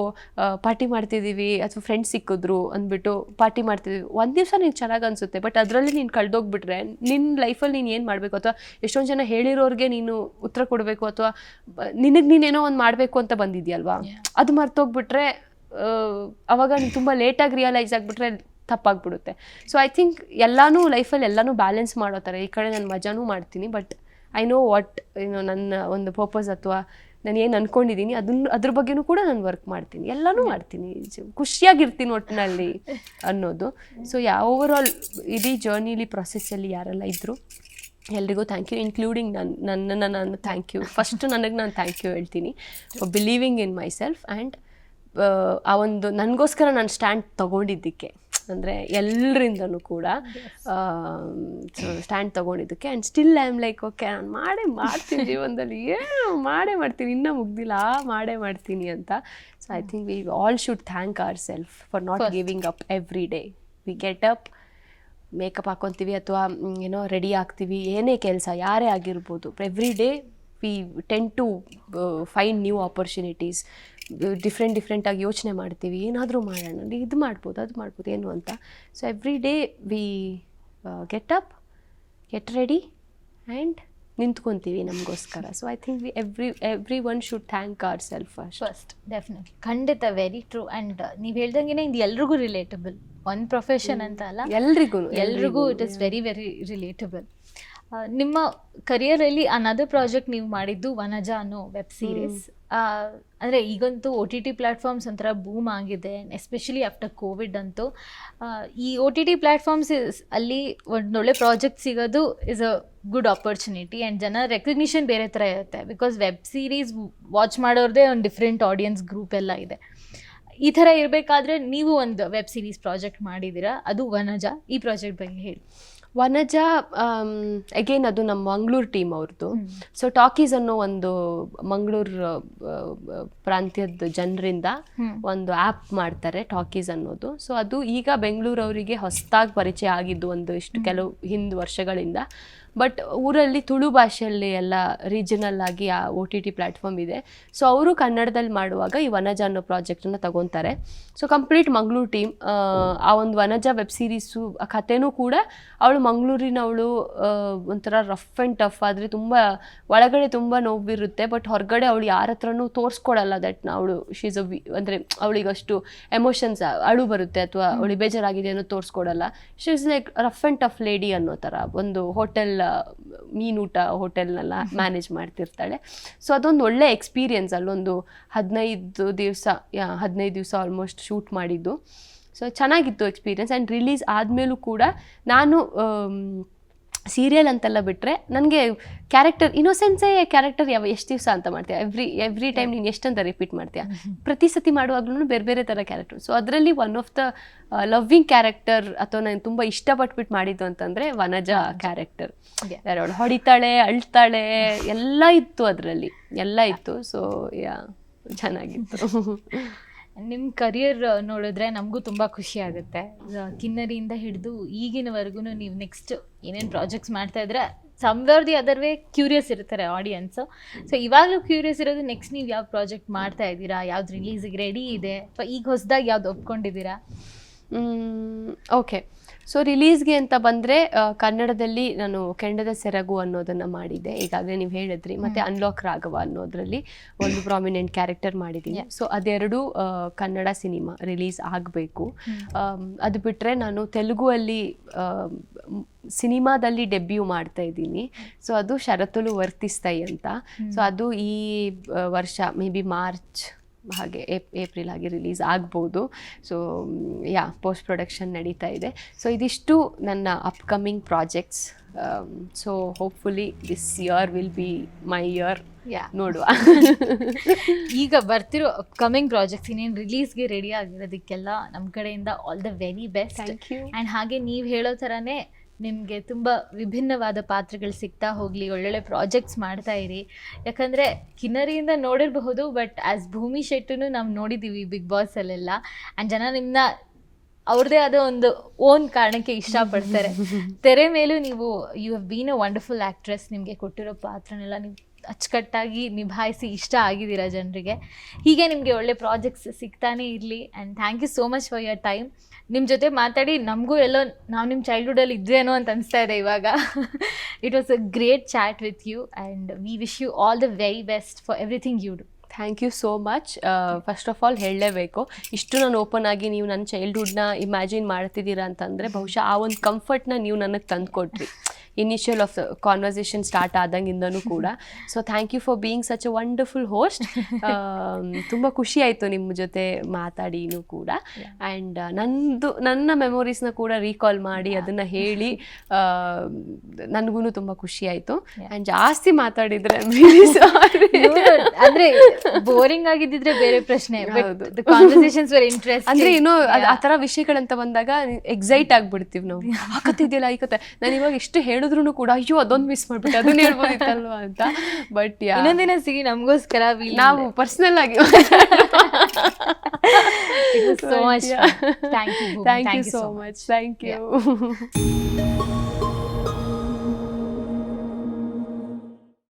ಪಾರ್ಟಿ ಮಾಡ್ತಿದ್ದೀವಿ ಅಥವಾ ಫ್ರೆಂಡ್ಸ್ ಸಿಕ್ಕಿದ್ರು ಅಂದ್ಬಿಟ್ಟು ಪಾರ್ಟಿ ಮಾಡ್ತಿದ್ದೀವಿ. ಒಂದು ದಿವಸ ನೀನು ಚೆನ್ನಾಗಿ ಅನಿಸುತ್ತೆ ಬಟ್ ಅದರಲ್ಲಿ ನೀನು ಕಳೆದೋಗ್ಬಿಟ್ರೆ ನಿನ್ನ ಲೈಫಲ್ಲಿ ನೀನು ಏನು ಮಾಡಬೇಕು? ಅಥವಾ ಎಷ್ಟೊಂದು ಜನ ಹೇಳಿರೋರಿಗೆ ನೀನು ಉತ್ತರ ಕೊಡಬೇಕು ಅಥವಾ ನಿನಗೆ ನೀನೇನೋ ಒಂದು ಮಾಡಬೇಕು ಅಂತ ಬಂದಿದ್ಯಲ್ವಾ? ಅದು ಮರ್ತೋಗ್ಬಿಟ್ರೆ ಅವಾಗ ನೀನು ತುಂಬ ಲೇಟಾಗಿ ರಿಯಲೈಸ್ ಆಗಿಬಿಟ್ರೆ ತಪ್ಪಾಗ್ಬಿಡುತ್ತೆ. ಸೊ ಐ ಥಿಂಕ್ ಎಲ್ಲನೂ ಲೈಫಲ್ಲಿ ಎಲ್ಲನೂ ಬ್ಯಾಲೆನ್ಸ್ ಮಾಡೋ ಥರ ಈ ಕಡೆ ನಾನು ಮಜಾನೂ ಮಾಡ್ತೀನಿ ಬಟ್ ಐ ನೋ ವಾಟ್ ಏನೋ ನನ್ನ ಒಂದು ಪರ್ಪಸ್ ಅಥವಾ ನಾನು ಏನು ಅಂದ್ಕೊಂಡಿದ್ದೀನಿ ಅದನ್ನ ಅದ್ರ ಬಗ್ಗೆನೂ ಕೂಡ ನಾನು ವರ್ಕ್ ಮಾಡ್ತೀನಿ. ಎಲ್ಲನೂ ಮಾಡ್ತೀನಿ. ಖುಷಿಯಾಗಿರ್ತೀನಿ ಒಟ್ಟಿನಲ್ಲಿ ಅನ್ನೋದು. ಸೊ ಯಾ ಓವರ್ ಆಲ್ ಇಡೀ ಜರ್ನಿಲಿ ಪ್ರೊಸೆಸ್ಸಲ್ಲಿ ಯಾರೆಲ್ಲ ಇದ್ದರು ಎಲ್ರಿಗೂ ಥ್ಯಾಂಕ್ ಯು ಇನ್ಕ್ಲೂಡಿಂಗ್ ನನ್ನ ನನ್ನ ನಾನು ಥ್ಯಾಂಕ್ ಯು ಫಸ್ಟ್ ನನಗೆ ನಾನು ಥ್ಯಾಂಕ್ ಯು ಹೇಳ್ತೀನಿ. Believing in myself and ಆ ಒಂದು ನನಗೋಸ್ಕರ ನಾನು ಸ್ಟ್ಯಾಂಡ್ ತಗೊಂಡಿದ್ದಕ್ಕೆ. ಅಂದರೆ ಎಲ್ಲರಿಂದನೂ ಕೂಡ stand ತಗೊಂಡಿದ್ದಕ್ಕೆ. And still I am like okay ನಾನು ಮಾಡೇ ಮಾಡ್ತೀನಿ ಜೀವನದಲ್ಲಿ. ಏನು ಮಾಡೇ ಮಾಡ್ತೀನಿ ಇನ್ನೂ ಮುಗ್ದಿಲ್ಲ ಮಾಡೇ ಮಾಡ್ತೀನಿ ಅಂತ. So I think we all should thank our self for not giving up every day we get up makeup ಹಾಕೊತೀವಿ ಅಥವಾ ಏನೋ ರೆಡಿ ಆಗ್ತೀವಿ ಏನೇ ಕೆಲಸ ಯಾರೇ ಆಗಿರ್ಬೋದು. Every day we tend to find new opportunities different ಡಿಫ್ರೆಂಟಾಗಿ ಯೋಚನೆ ಮಾಡ್ತೀವಿ. ಏನಾದರೂ ಮಾಡೋಣ. ಇದು ಮಾಡ್ಬೋದು ಅದು ಮಾಡ್ಬೋದು ಏನು ಅಂತ. So every day we get up get ready and ನಿಂತ್ಕೊತೀವಿ ನಮಗೋಸ್ಕರ. So I think we every every one should thank our self first first definitely ಖಂಡಿತ ವೆರಿ ಟ್ರೂ ಆ್ಯಂಡ್ ನೀವು ಹೇಳ್ದಂಗೆ ಇದು ಎಲ್ರಿಗೂ ರಿಲೇಟಬಲ್ ಒನ್ ಪ್ರೊಫೆಷನ್ ಅಂತ ಅಲ್ಲ. ಎಲ್ರಿಗೂ ಎಲ್ರಿಗೂ. It is very very relatable ನಿಮ್ಮ ಕರಿಯರಲ್ಲಿ ಅನದರ್ ಪ್ರಾಜೆಕ್ಟ್ ನೀವು ಮಾಡಿದ್ದು ವನಜ ಅನ್ನೋ ವೆಬ್ ಸೀರೀಸ್ ಅಂದರೆ ಈಗಂತೂ ಒ ಟಿ ಟಿ ಪ್ಲ್ಯಾಟ್ಫಾರ್ಮ್ಸ್ ಒಂಥರ ಬೂಮ್ ಆಗಿದೆ ಎಸ್ಪೆಷಲಿ ಆಫ್ಟರ್ ಕೋವಿಡ್ ಅಂತೂ. ಈ ಒ ಟಿ ಟಿ ಪ್ಲ್ಯಾಟ್ಫಾರ್ಮ್ಸ್ ಅಲ್ಲಿ ಒಂದೊಳ್ಳೆ ಪ್ರಾಜೆಕ್ಟ್ ಸಿಗೋದು is a good opportunity and ಜನ ರೆಕಗ್ನಿಷನ್ ಬೇರೆ ಥರ ಇರುತ್ತೆ ಬಿಕಾಸ್ ವೆಬ್ ಸೀರೀಸ್ ವಾಚ್ ಮಾಡೋರದೇ ಒಂದು ಡಿಫ್ರೆಂಟ್ ಆಡಿಯನ್ಸ್ ಗ್ರೂಪ್ ಎಲ್ಲ ಇದೆ. ಈ ಥರ ಇರಬೇಕಾದ್ರೆ ನೀವು ಒಂದು ವೆಬ್ ಸೀರೀಸ್ ಪ್ರಾಜೆಕ್ಟ್ ಮಾಡಿದ್ದೀರಾ, ಅದು ವನಜ, ಈ ಪ್ರಾಜೆಕ್ಟ್ ಬಗ್ಗೆ ಹೇಳಿ. ವನಜ ಅಗೇನ್ ಅದು ನಮ್ಮ ಮಂಗಳೂರು ಟೀಮ್ ಅವ್ರದ್ದು ಸೊ ಟಾಕೀಸ್ ಅನ್ನೋ ಒಂದು ಮಂಗಳೂರು ಪ್ರಾಂತ್ಯದ ಜನರಿಂದ ಒಂದು ಆ್ಯಪ್ ಮಾಡ್ತಾರೆ ಟಾಕೀಸ್ ಅನ್ನೋದು. ಸೊ ಅದು ಈಗ ಬೆಂಗಳೂರವರಿಗೆ ಹೊಸದಾಗಿ ಪರಿಚಯ ಆಗಿದ್ದು ಒಂದು ಇಷ್ಟು ಕೆಲವು ಹಿಂದ್ ವರ್ಷಗಳಿಂದ. ಬಟ್ ಊರಲ್ಲಿ ತುಳು ಭಾಷೆಯಲ್ಲಿ ಎಲ್ಲ ರೀಜನಲ್ ಆಗಿ ಆ ಒ ಟಿ ಟಿ ಪ್ಲ್ಯಾಟ್ಫಾರ್ಮ್ ಇದೆ. ಸೊ ಅವರು ಕನ್ನಡದಲ್ಲಿ ಮಾಡುವಾಗ ಈ ವನಜ ಅನ್ನೋ ಪ್ರಾಜೆಕ್ಟನ್ನು ತಗೊತಾರೆ. ಸೊ ಕಂಪ್ಲೀಟ್ ಮಂಗಳೂರು ಟೀಮ್ ಆ ಒಂದು ವನಜ ವೆಬ್ ಸೀರೀಸು ಆ ಕಥೆನೂ ಕೂಡ ಅವಳು ಮಂಗಳೂರಿನವಳು ಒಂಥರ ರಫ್ ಆ್ಯಂಡ್ ಟಫ್ ಆದರೆ ತುಂಬ ಒಳಗಡೆ ತುಂಬ ನೋವಿರುತ್ತೆ. ಬಟ್ ಹೊರಗಡೆ ಅವಳು ಯಾರ ಹತ್ರನೂ ತೋರಿಸ್ಕೊಡಲ್ಲ ದಟ್ ಅವಳು ಶೀಸ್ ವಿ ಅಂದರೆ ಅವಳಿಗಷ್ಟು ಎಮೋಷನ್ಸ್ ಅಳು ಬರುತ್ತೆ ಅಥವಾ ಅವಳಿಗೆ ಬೇಜಾರಾಗಿದೆ ಅನ್ನೋ ತೋರಿಸ್ಕೊಡಲ್ಲ. She's like rough and tough lady ಅನ್ನೋ ಥರ ಒಂದು ಹೋಟೆಲ್ ಮೀನೂಟ ಹೋಟೆಲ್ನೆಲ್ಲ ಮ್ಯಾನೇಜ್ ಮಾಡ್ತಿರ್ತಾಳೆ. ಸೊ ಅದೊಂದು ಒಳ್ಳೆ ಎಕ್ಸ್ಪೀರಿಯನ್ಸ್ ಅಲ್ಲೊಂದು ಹದಿನೈದು ದಿವಸ ಹದಿನೈದು ದಿವಸ ಆಲ್ಮೋಸ್ಟ್ ಶೂಟ್ ಮಾಡಿದ್ದು. ಸೊ ಚೆನ್ನಾಗಿತ್ತು ಎಕ್ಸ್ಪೀರಿಯನ್ಸ್ ಆ್ಯಂಡ್ ರಿಲೀಸ್ ಆದಮೇಲೂ ಕೂಡ ನಾನು ಸೀರಿಯಲ್ ಅಂತೆಲ್ಲ ಬಿಟ್ಟರೆ ನನಗೆ ಕ್ಯಾರೆಕ್ಟರ್ ಇನ್ನೋಸೆನ್ಸೇ ಕ್ಯಾರೆಕ್ಟರ್ ಯಾವ ಎಷ್ಟು ದಿವಸ ಅಂತ ಮಾಡ್ತೀಯ? ಎವ್ರಿ ಎವ್ರಿ ಟೈಮ್ ನೀನು ಎಷ್ಟಂತ ರಿಪೀಟ್ ಮಾಡ್ತೀಯ? ಪ್ರತಿ ಸತಿ ಮಾಡುವಾಗ್ಲೂ ಬೇರೆ ಬೇರೆ ಥರ ಕ್ಯಾರೆಕ್ಟರ್ ಸೊ ಅದರಲ್ಲಿ one of the loving character ಅಥವಾ ನಾನು ತುಂಬ ಇಷ್ಟಪಟ್ಬಿಟ್ಟು ಮಾಡಿದ್ದು ಅಂತಂದರೆ ವನಜಾ ಕ್ಯಾರೆಕ್ಟರ್ ಯಾರು ಅವಳು ಹೊಡಿತಾಳೆ ಅಳ್ತಾಳೆ ಎಲ್ಲ ಇತ್ತು ಅದರಲ್ಲಿ. ಎಲ್ಲ ಇತ್ತು. ಸೊ ಯಾ ಚೆನ್ನಾಗಿತ್ತು. ನಿಮ್ಮ ಕರಿಯರ್ ನೋಡಿದ್ರೆ ನಮಗೂ ತುಂಬ ಖುಷಿ ಆಗುತ್ತೆ. ಕಿನ್ನರಿಯಿಂದ ಹಿಡಿದು ಈಗಿನವರೆಗೂ ನೀವು ನೆಕ್ಸ್ಟ್ ಏನೇನು ಪ್ರಾಜೆಕ್ಟ್ಸ್ ಮಾಡ್ತಾ ಇದ್ರೆ ಸಂವರ್ದಿ ದಿ ಅದರ್ ವೇ ಕ್ಯೂರಿಯಸ್ ಇರ್ತಾರೆ ಆಡಿಯನ್ಸು ಸೊ ಇವಾಗಲೂ ಕ್ಯೂರಿಯಸ್ ಇರೋದು ನೆಕ್ಸ್ಟ್ ನೀವು ಯಾವ ಪ್ರಾಜೆಕ್ಟ್ ಮಾಡ್ತಾ ಇದ್ದೀರಾ? ಯಾವ್ದು ರಿಲೀಸಿಗೆ ರೆಡಿ ಇದೆ? ಅಥವಾ ಈಗ ಹೊಸದಾಗಿ ಯಾವ್ದು ಒಪ್ಕೊಂಡಿದ್ದೀರಾ? ಓಕೆ ಸೊ ರಿಲೀಸ್ಗೆ ಅಂತ ಬಂದರೆ ಕನ್ನಡದಲ್ಲಿ ನಾನು ಕೆಂಡದ ಸೆರಗು ಅನ್ನೋದನ್ನು ಮಾಡಿದ್ದೆ. ಈಗಾಗಲೇ ನೀವು ಹೇಳಿದ್ರಿ. ಮತ್ತು ಅನ್ಲಾಕ್ ರಾಘವ ಅನ್ನೋದ್ರಲ್ಲಿ ಒಂದು ಪ್ರಾಮಿನೆಂಟ್ ಕ್ಯಾರೆಕ್ಟರ್ ಮಾಡಿದ್ದೀನಿ. ಸೊ ಅದೆರಡು ಕನ್ನಡ ಸಿನಿಮಾ ರಿಲೀಸ್ ಆಗಬೇಕು. ಅದು ಬಿಟ್ಟರೆ ನಾನು ತೆಲುಗುವಲ್ಲಿ ಸಿನಿಮಾದಲ್ಲಿ ಡೆಬ್ಯೂ ಮಾಡ್ತಾ ಇದ್ದೀನಿ. ಸೊ ಅದು ಶರತ್ತುಲು ವರ್ತಿಸ್ತೈ ಅಂತ. ಸೊ ಅದು ಈ ವರ್ಷ ಮೇ ಬಿ ಮಾರ್ಚ್ ಹಾಗೆ ಏಪ್ ಏಪ್ರಿಲ್ ಆಗಿ ರಿಲೀಸ್ ಆಗ್ಬೋದು. ಸೊ ಯಾ ಪೋಸ್ಟ್ ಪ್ರೊಡಕ್ಷನ್ ನಡೀತಾ ಇದೆ. ಸೊ ಇದಿಷ್ಟು ನನ್ನ upcoming projects so hopefully this year will be my year yeah ನೋಡುವ. ಈಗ ಬರ್ತಿರೋ ಅಪ್ಕಮಿಂಗ್ ಪ್ರಾಜೆಕ್ಟ್ಸ್ ಇನ್ನೇನು ರಿಲೀಸ್ಗೆ ರೆಡಿ ಆಗಿರೋದಕ್ಕೆಲ್ಲ ನಮ್ಮ ಕಡೆಯಿಂದ all the very best thank you and ಹಾಗೆ ನೀವು ಹೇಳೋ ಥರನೇ ನಿಮಗೆ ತುಂಬ ವಿಭಿನ್ನವಾದ ಪಾತ್ರಗಳು ಸಿಗ್ತಾ ಹೋಗಲಿ ಒಳ್ಳೊಳ್ಳೆ ಪ್ರಾಜೆಕ್ಟ್ಸ್ ಮಾಡ್ತಾ ಇರಿ. ಯಾಕಂದರೆ ಕಿನ್ನರಿಯಿಂದ ನೋಡಿರಬಹುದು ಬಟ್ ಆ್ಯಸ್ ಭೂಮಿ ಶೆಟ್ಟನ್ನು ನಾವು ನೋಡಿದ್ದೀವಿ ಬಿಗ್ ಬಾಸಲ್ಲೆಲ್ಲ ಆ್ಯಂಡ್ ಜನ ನಿಮ್ಮನ್ನ ಅವ್ರದ್ದೇ ಆದ ಒಂದು ಓನ್ ಕಾರಣಕ್ಕೆ ಇಷ್ಟಪಡ್ತಾರೆ. ತೆರೆ ಮೇಲೂ ನೀವು you have been a wonderful actress ನಿಮಗೆ ಕೊಟ್ಟಿರೋ ಪಾತ್ರನೆಲ್ಲ ನೀವು ಅಚ್ಚುಕಟ್ಟಾಗಿ ನಿಭಾಯಿಸಿ ಇಷ್ಟ ಆಗಿದ್ದೀರಾ ಜನರಿಗೆ. ಹೀಗೆ ನಿಮಗೆ ಒಳ್ಳೆ ಪ್ರಾಜೆಕ್ಟ್ಸ್ ಸಿಗ್ತಾನೆ ಇರಲಿ. And thank you so much for your time ನಿಮ್ಮ ಜೊತೆ ಮಾತಾಡಿ ನಮಗೂ ಎಲ್ಲೋ, ನಾವು ನಿಮ್ಮ ಚೈಲ್ಡ್ಹುಡಲ್ಲಿ ಇದ್ದೇನೋ ಅಂತ ಅನಿಸ್ತಾ ಇದೆ ಇವಾಗ. It was a great chat with you and we wish you all the very best for everything you do thank you so much first of all ಹೇಳಲೇಬೇಕು. ಇಷ್ಟು ನಾನು ಓಪನ್ ಆಗಿ ನೀವು ನನ್ನ ಚೈಲ್ಡ್ಹುಡ್ನ ಇಮ್ಯಾಜಿನ್ ಮಾಡ್ತಿದ್ದೀರಾ ಅಂತಂದರೆ ಬಹುಶಃ ಆ ಒಂದು ಕಂಫರ್ಟ್ನ ನೀವು ನನಗೆ ತಂದುಕೊಟ್ರಿ. ಇನಿಷಿಯಲ್ ಆಫ್ ಕಾನ್ವರ್ಸೇಷನ್ ಸ್ಟಾರ್ಟ್ ಆದಂಗಿಂದನೂ ಕೂಡ. So thank you for being such a wonderful host ತುಂಬ ಖುಷಿ ಆಯಿತು ನಿಮ್ಮ ಜೊತೆ ಮಾತಾಡಿನೂ ಕೂಡ. ಆ್ಯಂಡ್ ನಂದು ನನ್ನ ಮೆಮೊರೀಸ್ನ ಕೂಡ ರೀಕಾಲ್ ಮಾಡಿ ಅದನ್ನು ಹೇಳಿ ನನಗೂ ತುಂಬ ಖುಷಿ ಆಯಿತು. ಆ್ಯಂಡ್ ಜಾಸ್ತಿ ಮಾತಾಡಿದರೆ ಅಂದ್ರೆ ಬೋರಿಂಗ್ ಆಗಿದ್ದಿದ್ರೆ ಬೇರೆ ಪ್ರಶ್ನೆ ಇಂಟ್ರೆಸ್ಟ್ ಅಂದ್ರೆ ಏನೋ ಆ ತರ ವಿಷಯಗಳಂತ ಬಂದಾಗ ಎಕ್ಸೈಟ್ ಆಗಿಬಿಡ್ತೀವಿ ನಾವು. ಆ ಕತೆ ಇದೆಯಲ್ಲ ಈ ಕತೆ ನಾನು ಇವಾಗ ಎಷ್ಟು ಹೇಳಿದ್ರು ಕೂಡ ಅಯ್ಯೋ ಅದೊಂದು ಮಿಸ್ ಮಾಡ್ಬಿಟ್ಟು ಅದನ್ನ ಹೇಳ್ಬೋದಿತ್ತಲ್ವಾ? ಅಂತ. ಬಟ್ ಇನ್ನೊಂದಿನ ಸಿಗಿ ನಮಗೋಸ್ಕರ ನಾವು ಪರ್ಸನಲ್ ಆಗಿ so much thank you thank you so much thank you